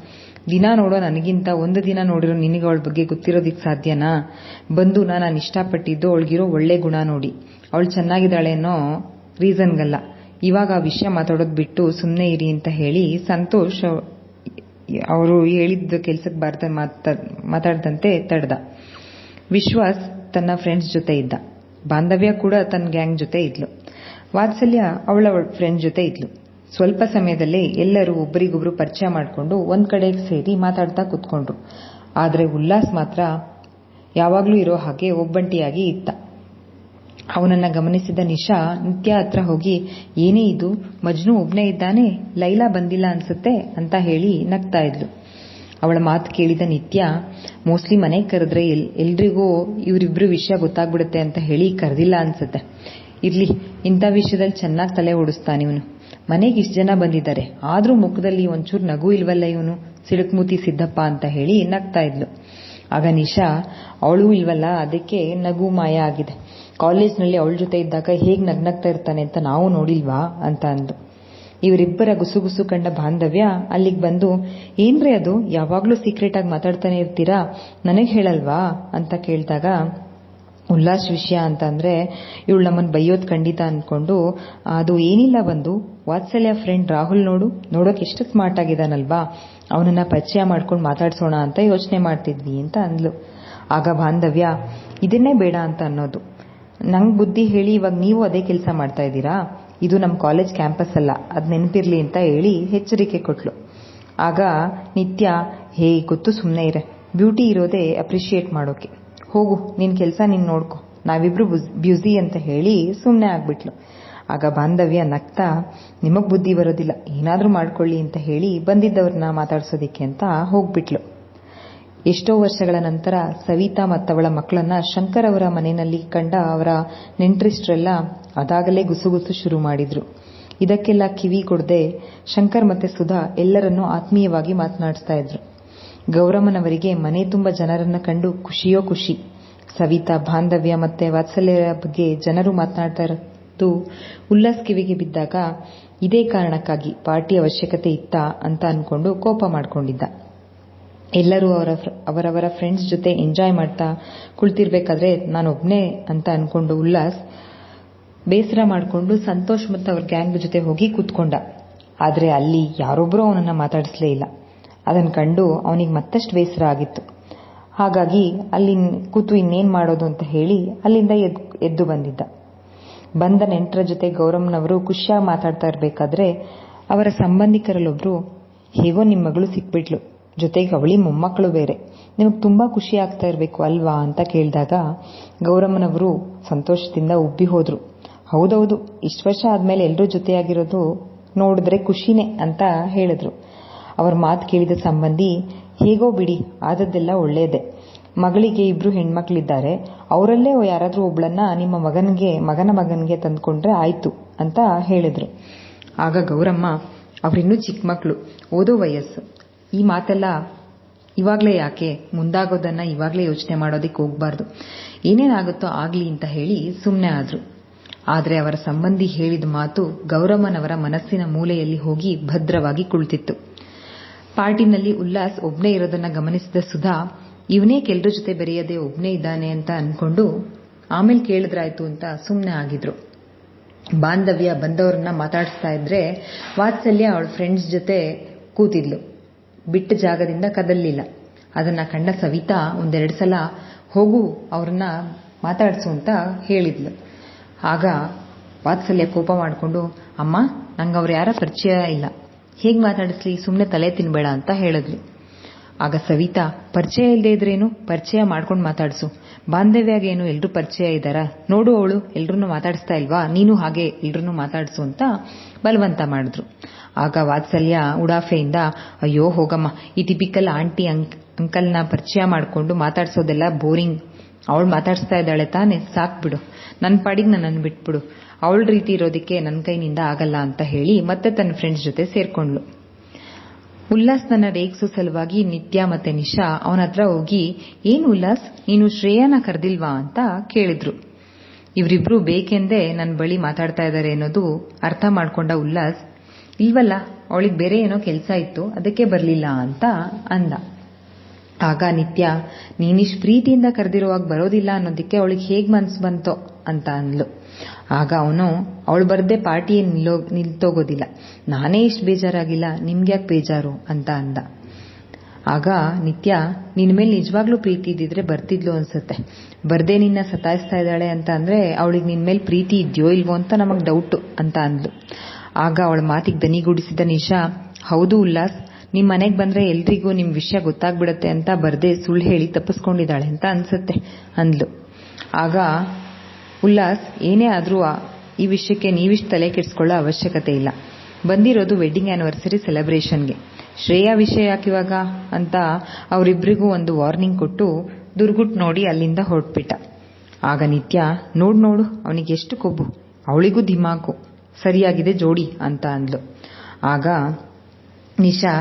ದಿನ ನೋಡೋ ನನಗಿಂತ ಒಂದು ದಿನ ನೋಡಿರೋ ನಿನಗೆ ಅವಳ ಬಗ್ಗೆ ಗೊತ್ತಿರೋದಿಕ್ಕೆ ಸಾಧ್ಯನಾ? ಬಂದು ನಾನು ಇಷ್ಟಪಟ್ಟಿದ್ದು ಅವಳಿಗಿರೋ ಒಳ್ಳೆ ಗುಣ ನೋಡಿ. ಅವಳು ಚೆನ್ನಾಗಿದ್ದಾಳೆ ಅನ್ನೋ ರೀಸನ್ಗಲ್ಲ. ಇವಾಗ ಆ ವಿಷಯ ಮಾತಾಡೋದು ಬಿಟ್ಟು ಸುಮ್ಮನೆ ಇರಿ ಅಂತ ಹೇಳಿ ಸಂತೋಷ್ ಅವರು ಹೇಳಿದ್ದ ಕೆಲ್ಸಕ್ಕೆ ಬರ್ತ ಮಾತಾಡ್ದಂತೆ ತಡೆದ. ವಿಶ್ವಾಸ್ ತನ್ನ ಫ್ರೆಂಡ್ಸ್ ಜೊತೆ ಇದ್ದ. ಬಾಂಧವ್ಯ ಕೂಡ ತನ್ನ ಗ್ಯಾಂಗ್ ಜೊತೆ ಇದ್ಲು. ವಾತ್ಸಲ್ಯ ಅವಳ ಫ್ರೆಂಡ್ ಜೊತೆ ಇದ್ಲು. ಸ್ವಲ್ಪ ಸಮಯದಲ್ಲೇ ಎಲ್ಲರೂ ಒಬ್ಬರಿಗೊಬ್ರು ಪರಿಚಯ ಮಾಡಿಕೊಂಡು ಒಂದ್ ಕಡೆ ಸೇರಿ ಮಾತಾಡ್ತಾ ಕೂತ್ಕೊಂಡ್ರು. ಆದ್ರೆ ಉಲ್ಲಾಸ್ ಮಾತ್ರ ಯಾವಾಗ್ಲೂ ಇರೋ ಹಾಗೆ ಒಬ್ಬಂಟಿಯಾಗಿ ಇತ್ತ. ಅವನನ್ನ ಗಮನಿಸಿದ ನಿಶಾ ನಿತ್ಯ ಹತ್ರ ಹೋಗಿ, ಏನೇ ಇದು? ಮಜ್ನು ಒಬ್ನೇ ಇದ್ದಾನೆ? ಲೈಲಾ ಬಂದಿಲ್ಲ ಅನ್ಸುತ್ತೆ? ಅಂತ ಹೇಳಿ ನಗ್ತಾ ಇದ್ಲು. ಅವಳ ಮಾತು ಕೇಳಿದ ನಿತ್ಯ, ಮೋಸ್ಟ್ಲಿ ಮನೆಗೆ ಕರೆದ್ರೆ ಎಲ್, ಎಲ್ರಿಗೂ ಇವರಿಬ್ರು ವಿಷಯ ಗೊತ್ತಾಗ್ಬಿಡುತ್ತೆ ಅಂತ ಹೇಳಿ ಕರೆದಿಲ್ಲ ಅನ್ಸುತ್ತೆ. ಇರ್ಲಿ, ಇಂಥ ವಿಷಯದಲ್ಲಿ ಚೆನ್ನಾಗಿ ತಲೆ ಓಡಿಸ್ತಾನೆ ಇವನು. ಮನೆಗೆ ಇಷ್ಟು ಜನ ಬಂದಿದ್ದಾರೆ. ಆದ್ರೂ ಮುಖದಲ್ಲಿ ಒಂಚೂರು ನಗು ಇಲ್ವಲ್ಲ ಇವನು? ಸಿಡುಕ್ಮೂತಿ ಸಿದ್ದಪ್ಪ ಅಂತ ಹೇಳಿ ನಗ್ತಾ ಇದ್ಲು. ಆಗ ನಿಶಾ, ಅವಳು ಇಲ್ವಲ್ಲ, ಅದಕ್ಕೆ ನಗು ಮಾಯ ಆಗಿದೆ. ಕಾಲೇಜ್ನಲ್ಲಿ ಅವಳ ಜೊತೆ ಇದ್ದಾಗ ಹೇಗ್ ನಗ್ನಗ್ತಾ ಇರ್ತಾನೆ ಅಂತ ನಾವು ನೋಡಿಲ್ವಾ ಅಂತ ಅಂದು ಇವರಿಬ್ಬರ ಗುಸುಗುಸು ಕಂಡ ಬಾಂಧವ್ಯ ಅಲ್ಲಿಗೆ ಬಂದು, ಏನ್ರಿ ಅದು? ಯಾವಾಗ್ಲೂ ಸೀಕ್ರೆಟ್ ಆಗಿ ಮಾತಾಡ್ತಾನೆ ಇರ್ತೀರಾ? ನನಗ್ ಹೇಳಲ್ವಾ? ಅಂತ ಕೇಳಿದಾಗ ಉಲ್ಲಾಸ್ ವಿಷಯ ಅಂತ ಅಂದ್ರೆ ಇವಳು ನಮ್ಮನ್ನು ಬೈಯೋದ್ ಖಂಡಿತ ಅನ್ಕೊಂಡು, ಅದು ಏನಿಲ್ಲ ಬಂದು, ವಾತ್ಸಲ್ಯ ಫ್ರೆಂಡ್ ರಾಹುಲ್ ನೋಡು, ನೋಡೋಕೆ ಎಷ್ಟು ಸ್ಮಾರ್ಟ್ ಆಗಿದಾನಲ್ವಾ? ಅವನನ್ನ ಪರಿಚಯ ಮಾಡ್ಕೊಂಡು ಮಾತಾಡ್ಸೋಣ ಅಂತ ಯೋಚನೆ ಮಾಡ್ತಿದ್ವಿ ಅಂತ ಅಂದ್ಲು. ಆಗ ಬಾಂಧವ್ಯ, ಇದನ್ನೇ ಬೇಡ ಅಂತ ಅನ್ನೋದು. ನಂಗ್ ಬುದ್ಧಿ ಹೇಳಿ ಇವಾಗ ನೀವು ಅದೇ ಕೆಲಸ ಮಾಡ್ತಾ ಇದ್ದೀರಾ? ಇದು ನಮ್ಮ ಕಾಲೇಜ್ ಕ್ಯಾಂಪಸ್ ಅಲ್ಲ, ಅದ್ ನೆನಪಿರ್ಲಿ ಅಂತ ಹೇಳಿ ಎಚ್ಚರಿಕೆ ಕೊಟ್ಲು. ಆಗ, ನಿತ್ಯ ಹೇ ಗೊತ್ತು ಸುಮ್ಮನೆ ಇರೆ. ಬ್ಯೂಟಿ ಇರೋದೇ ಅಪ್ರಿಷಿಯೇಟ್ ಮಾಡೋಕೆ. ಹೋಗು, ನಿನ್ ಕೆಲಸ ನೀನ್ ನೋಡ್ಕೊ. ನಾವಿಬ್ರು ಬ್ಯುಸಿ ಅಂತ ಹೇಳಿ ಸುಮ್ಮನೆ ಆಗ್ಬಿಟ್ಲು. ಆಗ ಬಾಂಧವ್ಯ ನಗ್ತಾ, ನಿಮಗ್ ಬುದ್ಧಿ ಬರೋದಿಲ್ಲ, ಏನಾದರೂ ಮಾಡ್ಕೊಳ್ಳಿ ಅಂತ ಹೇಳಿ ಬಂದಿದ್ದವ್ರನ್ನ ಮಾತಾಡ್ಸೋದಿಕ್ಕೆ ಅಂತ ಹೋಗ್ಬಿಟ್ಲು. ಎಷ್ಟೋ ವರ್ಷಗಳ ನಂತರ ಸವಿತಾ ಮತ್ತವಳ ಮಕ್ಕಳನ್ನ ಶಂಕರ್ ಅವರ ಮನೆಯಲ್ಲಿ ಕಂಡ ಅವರ ನೆಂಟ್ರಿಸ್ಟ್ರೆಲ್ಲ ಅದಾಗಲೇ ಗುಸುಗುಸು ಶುರು ಮಾಡಿದ್ರು. ಇದಕ್ಕೆಲ್ಲ ಕಿವಿ ಕೊಡದೆ ಶಂಕರ್ ಮತ್ತೆ ಸುಧಾ ಎಲ್ಲರನ್ನೂ ಆತ್ಮೀಯವಾಗಿ ಮಾತನಾಡಿಸ್ತಾ ಇದ್ರು. ಗೌರಮ್ಮನವರಿಗೆ ಮನೆ ತುಂಬ ಜನರನ್ನ ಕಂಡು ಖುಷಿಯೋ ಖುಷಿ. ಸವಿತಾ, ಬಾಂಧವ್ಯ ಮತ್ತೆ ವಾತ್ಸಲ್ಯರ ಬಗ್ಗೆ ಜನರು ಮಾತನಾಡ್ತಾ ಇರೋದು ಉಲ್ಲಾಸ್ ಕಿವಿಗೆ ಬಿದ್ದಾಗ ಇದೇ ಕಾರಣಕ್ಕಾಗಿ ಪಾರ್ಟಿ ಅವಶ್ಯಕತೆ ಇತ್ತ ಅಂತ ಅನ್ಕೊಂಡು ಕೋಪ ಮಾಡಿಕೊಂಡಿದ್ದ. ಎಲ್ಲರೂ ಅವರ ಅವರವರ ಫ್ರೆಂಡ್ಸ್ ಜೊತೆ ಎಂಜಾಯ್ ಮಾಡ್ತಾ ಕುಳಿತಿರ್ಬೇಕಾದ್ರೆ ನಾನೊಬ್ನೇ ಅಂತ ಅನ್ಕೊಂಡು ಉಲ್ಲಾಸ್ ಬೇಸರ ಮಾಡಿಕೊಂಡು ಸಂತೋಷ್ ಮತ್ತು ಅವ್ರ ಗ್ಯಾಂಗ್ ಜೊತೆ ಹೋಗಿ ಕೂತ್ಕೊಂಡ. ಆದ್ರೆ ಅಲ್ಲಿ ಯಾರೊಬ್ಬರೂ ಅವನನ್ನ ಮಾತಾಡಿಸ್ಲೇ ಇಲ್ಲ. ಅದನ್ನ ಕಂಡು ಅವನಿಗೆ ಮತ್ತಷ್ಟು ಬೇಸರ ಆಗಿತ್ತು. ಹಾಗಾಗಿ ಅಲ್ಲಿ ಕೂತು ಇನ್ನೇನ್ ಮಾಡೋದು ಅಂತ ಹೇಳಿ ಅಲ್ಲಿಂದ ಎದ್ದು ಬಂದಿದ್ದ. ಬಂದ ನೆಂಟರ ಜೊತೆ ಗೌರಮ್ಮನವರು ಖುಷಿಯಾಗಿ ಮಾತಾಡ್ತಾ ಇರಬೇಕಾದ್ರೆ ಅವರ ಸಂಬಂಧಿಕರಲ್ಲೊಬ್ರು, ಹೇಗೋ ನಿಮ್ಮ ಮಗಳು ಸಿಕ್ಬಿಟ್ಲು. ಜೊತೆಗೆ ಅವಳಿ ಮೊಮ್ಮಕ್ಕಳು ಬೇರೆ. ನಿಮಗೆ ತುಂಬಾ ಖುಷಿ ಆಗ್ತಾ ಇರಬೇಕು ಅಲ್ವಾ? ಅಂತ ಕೇಳಿದಾಗ ಗೌರಮ್ಮನವರು ಸಂತೋಷದಿಂದ ಉಬ್ಬಿ ಹೋದ್ರು. ಹೌದೌದು, ಇಷ್ಟು ವರ್ಷ ಆದ್ಮೇಲೆ ಎಲ್ಲರೂ ಜೊತೆಯಾಗಿರೋದು ನೋಡಿದ್ರೆ ಖುಷಿನೇ ಅಂತ ಹೇಳಿದ್ರು. ಅವ್ರ ಮಾತು ಕೇಳಿದ ಸಂಬಂಧಿ, ಹೇಗೋ ಬಿಡಿ, ಆದದ್ದೆಲ್ಲ ಒಳ್ಳೆಯದೇ ಮಗಳಿಗೆ ಇಬ್ರು ಹೆಣ್ಮಕ್ಳಿದ್ದಾರೆ. ಅವರಲ್ಲೇ ಯಾರಾದ್ರೂ ಒಬ್ಳನ್ನ ನಿಮ್ಮ ಮಗನಿಗೆ, ಮಗನ ಮಗನಿಗೆ ತಂದ್ಕೊಂಡ್ರೆ ಆಯ್ತು ಅಂತ ಹೇಳಿದ್ರು. ಆಗ ಗೌರಮ್ಮ, ಅವರಿನ್ನೂ ಚಿಕ್ಕ ಮಕ್ಕಳು ಓದೋ ವಯಸ್ಸು. ಈ ಮಾತೆಲ್ಲ ಇವಾಗ್ಲೇ ಯಾಕೆ? ಮುಂದಾಗೋದನ್ನ ಇವಾಗ್ಲೇ ಯೋಚನೆ ಮಾಡೋದಿಕ್ ಹೋಗ್ಬಾರ್ದು. ಏನೇನಾಗುತ್ತೋ ಆಗ್ಲಿ ಅಂತ ಹೇಳಿ ಸುಮ್ಮನೆ ಆದ್ರು. ಆದ್ರೆ ಅವರ ಸಂಬಂಧಿ ಹೇಳಿದ ಮಾತು ಗೌರಮ್ಮನವರ ಮನಸ್ಸಿನ ಮೂಲೆಯಲ್ಲಿ ಹೋಗಿ ಭದ್ರವಾಗಿ ಕುಳಿತಿತ್ತು. ಪಾರ್ಟಿನಲ್ಲಿ ಉಲ್ಲಾಸ್ ಒಬ್ನೇ ಇರೋದನ್ನ ಗಮನಿಸಿದ ಸುಧಾ, ಇವನೇ ಕೆಲ್ರ ಜೊತೆ ಬೆರೆಯದೆ ಒಬ್ನೇ ಇದ್ದಾನೆ ಅಂತ ಅನ್ಕೊಂಡು ಆಮೇಲೆ ಕೇಳಿದ್ರಾಯ್ತು ಅಂತ ಸುಮ್ಮನೆ ಆಗಿದ್ರು. ಬಾಂಧವ್ಯ ಬಂದವ್ರನ್ನ ಮಾತಾಡಿಸ್ತಾ ಇದ್ರೆ ವಾತ್ಸಲ್ಯ ಅವಳ ಫ್ರೆಂಡ್ಸ್ ಜೊತೆ ಕೂತಿದ್ಲು. ಬಿಟ್ಟ ಜಾಗದಿಂದ ಕದಲಿಲ್ಲ ಅದನ್ನ ಕಂಡ ಸವಿತಾ ಒಂದೆರಡು ಸಲ ಹೋಗು ಅವ್ರನ್ನ ಮಾತಾಡಿಸು ಅಂತ ಹೇಳಿದ್ಲು. ಆಗ ವಾತ್ಸಲ್ಯ ಕೋಪ ಮಾಡಿಕೊಂಡು, ಅಮ್ಮ ನಂಗೆ ಅವ್ರು ಯಾರ ಪರಿಚಯ ಇಲ್ಲ. ಹೇಗ್ ಮಾತಾಡಿಸ್ಲಿ? ಸುಮ್ಮನೆ ತಲೆ ತಿನ್ಬೇಡ ಅಂತ ಹೇಳಿದ್ಲಿ. ಆಗ ಸವಿತಾ, ಪರಿಚಯ ಇಲ್ಲದೆ ಇದ್ರೇನು? ಪರಿಚಯ ಮಾಡ್ಕೊಂಡು ಮಾತಾಡಿಸು. ಬಾಂಧವ್ಯಾಗ ಏನು ಎಲ್ಲರೂ ಪರಿಚಯ ಇದ್ದಾರ? ನೋಡು ಅವಳು, ಎಲ್ರನ್ನೂ ಮಾತಾಡಿಸ್ತಾ ಇಲ್ವಾ? ನೀನು ಹಾಗೆ ಎಲ್ರನ್ನೂ ಮಾತಾಡಿಸು ಅಂತ ಬಲವಂತ ಮಾಡಿದ್ರು. ಆಗ ವಾತ್ಸಲ್ಯ ಉಡಾಫೆಯಿಂದ, ಅಯ್ಯೋ ಹೋಗಮ್ಮ, ಈ ಟಿಪಿಕಲ್ ಆಂಟಿ ಅಂಕ್ ಅಂಕಲ್ನ ಪರಿಚಯ ಮಾಡಿಕೊಂಡು ಮಾತಾಡಿಸೋದೆಲ್ಲ ಬೋರಿಂಗ್. ಅವಳು ಮಾತಾಡಿಸ್ತಾ ಇದ್ದಾಳೆ ತಾನೆ ಸಾಕ್ಬಿಡು ನನ್ನ ಪಾಡಿಗೆ ನನ್ನನ್ನು ಬಿಟ್ಬಿಡು. ಅವಳ ರೀತಿ ಇರೋದಕ್ಕೆ ನನ್ನ ಕೈನಿಂದ ಆಗಲ್ಲ ಅಂತ ಹೇಳಿ ಮತ್ತೆ ತನ್ನ ಫ್ರೆಂಡ್ಸ್ ಜೊತೆ ಸೇರ್ಕೊಂಡ್ಲು ಉಲ್ಲಾಸ್ನನ್ನ ರೇಗಿಸೋ ಸಲುವಾಗಿ ನಿತ್ಯ ಮತ್ತೆ ನಿಶಾ ಅವನ ಹತ್ರ ಹೋಗಿ, ಏನು ಉಲ್ಲಾಸ್? ನೀನು ಶ್ರೇಯನ ಕರೆದಿಲ್ವಾ? ಅಂತ ಕೇಳಿದ್ರು. ಇವರಿಬ್ರು ಬೇಕೆಂದೇ ನನ್ನ ಬಳಿ ಮಾತಾಡ್ತಾ ಇದ್ದಾರೆ ಅನ್ನೋದು ಅರ್ಥ ಮಾಡ್ಕೊಂಡ ಉಲ್ಲಾಸ್, ಇಲ್ವಲ್ಲ, ಅವಳಿಗೆ ಬೇರೆ ಏನೋ ಕೆಲಸ ಇತ್ತು, ಅದಕ್ಕೆ ಬರಲಿಲ್ಲ, ಅಂತ ಅಂದ. ಆಗ ನಿತ್ಯ, ನೀನಿಷ್ಟು ಪ್ರೀತಿಯಿಂದ ಕರೆದಿರುವಾಗ ಬರೋದಿಲ್ಲ ಅನ್ನೋದಕ್ಕೆ ಅವಳಿಗೆ ಹೇಗೆ ಮನಸ್ಸು ಬಂತೋ ಅಂತ ಅಂದ್ಲು. ಆಗ ಅವನು, ಅವಳು ಬರ್ದೆ ಪಾರ್ಟಿ ನಿಲ್ಲೋ, ನಿಲ್ತೋಗೋದಿಲ್ಲ. ನಾನೇ ಇಷ್ಟು ಬೇಜಾರಾಗಿಲ್ಲ ನಿಮ್ಗ್ಯಾಕೆ ಬೇಜಾರು ಅಂತ ಅಂದ. ಆಗ ನಿತ್ಯ ನಿನ್ನ ಮೇಲೆ ನಿಜವಾಗ್ಲೂ ಪ್ರೀತಿ ಇದ್ದಿದ್ರೆ ಬರ್ತಿದ್ಲು ಅನ್ಸುತ್ತೆ. ಬರ್ದೇ ನಿನ್ನ ಸತಾಯಿಸ್ತಾ ಇದ್ದಾಳೆ ಅಂತ ಅಂದ್ರೆ ಅವಳಿಗೆ ನಿನ್ ಮೇಲೆ ಪ್ರೀತಿ ಇದೆಯೋ ಇಲ್ವೋ ಅಂತ ನಮಗ್ ಡೌಟ್ ಅಂತ ಅಂದ್ಲು. ಆಗ ಅವಳ ಮಾತಿಗೆ ದನಿಗೂಡಿಸಿದ ನಿಶಾ, ಹೌದು ಉಲ್ಲಾಸ್ ನಿಮ್ ಮನೆಗೆ ಬಂದ್ರೆ ಎಲ್ರಿಗೂ ನಿಮ್ ವಿಷಯ ಗೊತ್ತಾಗ್ಬಿಡತ್ತೆ ಅಂತ ಬರ್ದೆ ಸುಳ್ಳು ಹೇಳಿ ತಪ್ಪಿಸ್ಕೊಂಡಿದ್ದಾಳೆ ಅಂತ ಅನ್ಸುತ್ತೆ, ಅಂದ್ಲು. ಆಗ ಉಲ್ಲಾಸ್, ಏನೇ ಆದ್ರೂ ಈ ವಿಷಯಕ್ಕೆ ನೀವಿಷ್ಟು ತಲೆ ಕೆಡಿಸ್ಕೊಳ್ಳೋ ಅವಶ್ಯಕತೆ ಇಲ್ಲ. ಬಂದಿರೋದು ವೆಡ್ಡಿಂಗ್ ಆನಿವರ್ಸರಿ ಸೆಲೆಬ್ರೇಷನ್ಗೆ ಶ್ರೇಯಾ ವಿಷಯ ಯಾಕಿವಾಗ ಅಂತ ಅವರಿಬ್ಬರಿಗೂ ಒಂದು ವಾರ್ನಿಂಗ್ ಕೊಟ್ಟು ದುರ್ಗುಟ್ ನೋಡಿ ಅಲ್ಲಿಂದ ಹೊರಟ್ಬಿಟ್ಟ. ಆಗ ನಿತ್ಯ, ನೋಡ್ ನೋಡು, ಅವನಿಗೆ ಎಷ್ಟು ಕೊಬ್ಬು? ಅವಳಿಗೂ ಧಿಮಾಕು ಸರಿಯಾಗಿದೆ, ಜೋಡಿ, ಅಂತ ಅಂದ್ಲು. ಆಗ ನಿಶಾ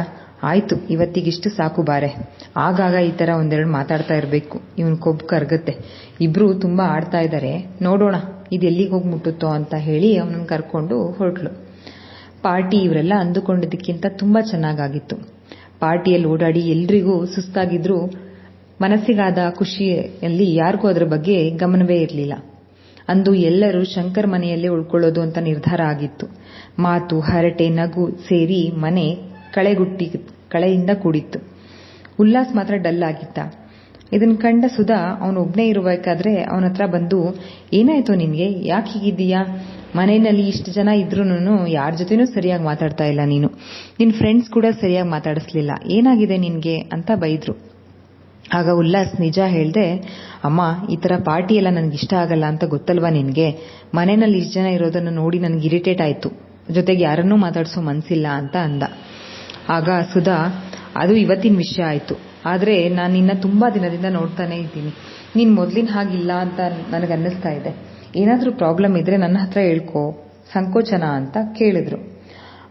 ಆಯ್ತು, ಇವತ್ತಿಗಿಷ್ಟು ಸಾಕು ಬಾರೆ. ಆಗಾಗ ಈ ತರ ಒಂದೆರಡು ಮಾತಾಡ್ತಾ ಇರಬೇಕು. ಇವನ್ ಕೊಬ್ಬು ಕರ್ಗತ್ತೆ. ಇಬ್ರು ತುಂಬಾ ಆಡ್ತಾ ಇದ್ದಾರೆ ನೋಡೋಣ, ಇದು ಎಲ್ಲಿಗೆ ಹೋಗಿ ಮುಟ್ಟುತ್ತೋ ಅಂತ ಹೇಳಿ ಅವನನ್ನು ಕರ್ಕೊಂಡು ಹೊರಟ್ಲು ಪಾರ್ಟಿ ಇವರೆಲ್ಲ ಅಂದುಕೊಂಡಿದ್ದಕ್ಕಿಂತ ತುಂಬಾ ಚೆನ್ನಾಗಾಗಿತ್ತು. ಪಾರ್ಟಿಯಲ್ಲಿ ಓಡಾಡಿ ಎಲ್ರಿಗೂ ಸುಸ್ತಾಗಿದ್ರು ಮನಸ್ಸಿಗಾದ ಖುಷಿಯಲ್ಲಿ ಯಾರಿಗೂ ಅದರ ಬಗ್ಗೆ ಗಮನವೇ ಇರಲಿಲ್ಲ. ಅಂದು ಎಲ್ಲರೂ ಶಂಕರ್ ಮನೆಯಲ್ಲೇ ಉಳ್ಕೊಳ್ಳೋದು ಅಂತ ನಿರ್ಧಾರ ಆಗಿತ್ತು. ಮಾತು, ಹರಟೆ, ನಗು ಸೇರಿ ಮನೆ ಕಳೆಗುಟ್ಟಿ ಕಳೆಯಿಂದ ಕೂಡಿತ್ತು. ಉಲ್ಲಾಸ್ ಮಾತ್ರ ಡಲ್ ಆಗಿತ್ತ ಇದನ್ನು ಕಂಡ ಸುಧಾ ಅವನು ಒಬ್ಬನೇ ಇರಬೇಕಾದ್ರೆ ಅವನ ಹತ್ರ ಬಂದು, ಏನಾಯ್ತು ನಿನ್ಗೆ ಯಾಕೆ ಹೀಗಿದ್ದೀಯಾ? ಮನೆಯಲ್ಲಿ ಇಷ್ಟು ಜನ ಇದ್ರೂನು ಯಾರ ಜೊತೆನೂ ಸರಿಯಾಗಿ ಮಾತಾಡ್ತಾ ಇಲ್ಲ ನೀನು. ನಿನ್ ಫ್ರೆಂಡ್ಸ್ ಕೂಡ ಸರಿಯಾಗಿ ಮಾತಾಡಿಸ್ಲಿಲ್ಲ. ಏನಾಗಿದೆ ನಿನ್ಗೆ? ಅಂತ ಬೈದ್ರು. ಆಗ ಉಲ್ಲಾಸ್ ನಿಜ ಹೇಳ್ದೆ, ಅಮ್ಮ, ಈ ತರ ಪಾರ್ಟಿ ಎಲ್ಲ ನನ್ಗೆ ಇಷ್ಟ ಆಗಲ್ಲ ಅಂತ ಗೊತ್ತಲ್ವಾ ನಿನ್ಗೆ? ಮನೆಯಲ್ಲಿ ಇಷ್ಟು ಜನ ಇರೋದನ್ನು ನೋಡಿ ನನ್ಗೆ ಇರಿಟೇಟ್ ಆಯ್ತು. ಜೊತೆಗೆ ಯಾರನ್ನೂ ಮಾತಾಡಿಸೋ ಮನ್ಸಿಲ್ಲ ಅಂತ ಅಂದ. ಆಗ ಸುಧಾ, ಅದು ಇವತ್ತಿನ ವಿಷಯ ಆಯ್ತು. ಆದರೆ ನಾನು ನಿನ್ನ ತುಂಬಾ ದಿನದಿಂದ ನೋಡ್ತಾನೆ ಇದ್ದೀನಿ. ನೀನು ಮೊದಲಿನ ಹಾಗಿಲ್ಲ ಅಂತ ನನಗೆ ಅನ್ನಿಸ್ತಾ ಇದೆ. ಏನಾದರೂ ಪ್ರಾಬ್ಲಮ್ ಇದ್ರೆ ನನ್ನ ಹತ್ರ ಹೇಳ್ಕೋ. ಸಂಕೋಚನ ಅಂತ ಕೇಳಿದ್ರು.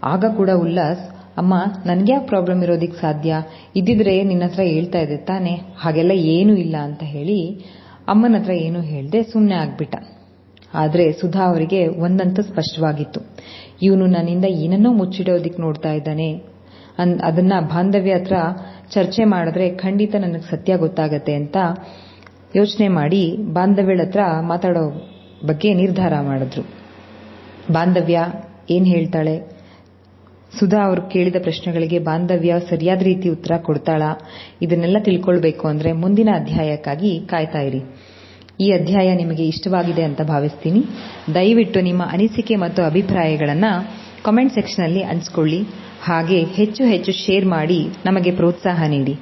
ಆಗ ಕೂಡ ಉಲ್ಲಾಸ್, ಅಮ್ಮ, ನನ್ಗ್ಯಾಕೆ ಪ್ರಾಬ್ಲಮ್ ಇರೋದಿಕ್ ಸಾಧ್ಯ? ಇದ್ದಿದ್ರೆ ನಿನ್ನ ಹತ್ರ ಹೇಳ್ತಾ ಇದೆ ತಾನೆ. ಹಾಗೆಲ್ಲ ಏನೂ ಇಲ್ಲ ಅಂತ ಹೇಳಿ ಅಮ್ಮನ ಹತ್ರ ಏನೂ ಹೇಳದೆ ಸುಮ್ಮನೆ ಆಗ್ಬಿಟ್ಟ. ಆದರೆ ಸುಧಾ ಅವರಿಗೆ ಒಂದಂತೂ ಸ್ಪಷ್ಟವಾಗಿತ್ತು. ಇವನು ನನ್ನಿಂದ ಏನನ್ನೋ ಮುಚ್ಚಿಡೋದಿಕ್ ನೋಡ್ತಾ ಇದ್ದಾನೆ. ಅದನ್ನ ಬಾಂಧವ್ಯ ಹತ್ರ ಚರ್ಚೆ ಮಾಡಿದ್ರೆ ಖಂಡಿತ ನನಗೆ ಸತ್ಯ ಗೊತ್ತಾಗತ್ತೆ ಅಂತ ಯೋಚನೆ ಮಾಡಿ ಬಾಂಧವ್ಯಳ ಹತ್ರ ಮಾತಾಡೋ ಬಗ್ಗೆ ನಿರ್ಧಾರ ಮಾಡಿದ್ರು. ಬಾಂಧವ್ಯ ಏನ್ ಹೇಳ್ತಾಳೆ? ಸುಧಾ ಅವರು ಕೇಳಿದ ಪ್ರಶ್ನೆಗಳಿಗೆ ಬಾಂಧವ್ಯ ಸರಿಯಾದ ರೀತಿ ಉತ್ತರ ಕೊಡ್ತಾಳ? ಇದನ್ನೆಲ್ಲ ತಿಳ್ಕೊಳ್ಬೇಕು ಅಂದ್ರೆ ಮುಂದಿನ ಅಧ್ಯಾಯಕ್ಕಾಗಿ ಕಾಯ್ತಾ ಇರಿ. ಈ ಅಧ್ಯಾಯ ನಿಮಗೆ ಇಷ್ಟವಾಗಿದೆ ಅಂತ ಭಾವಿಸ್ತೀನಿ. ದಯವಿಟ್ಟು ನಿಮ್ಮ ಅನಿಸಿಕೆ ಮತ್ತು ಅಭಿಪ್ರಾಯಗಳನ್ನ ಕಾಮೆಂಟ್ ಸೆಕ್ಷನ್ ಅಲ್ಲಿ ಹಂಚ್ಕೊಳ್ಳಿ ಹಾಗೆ ಹೆಚ್ಚು ಹೆಚ್ಚು ಶೇರ್ ಮಾಡಿ ನಮಗೆ ಪ್ರೋತ್ಸಾಹ ನೀಡಿ.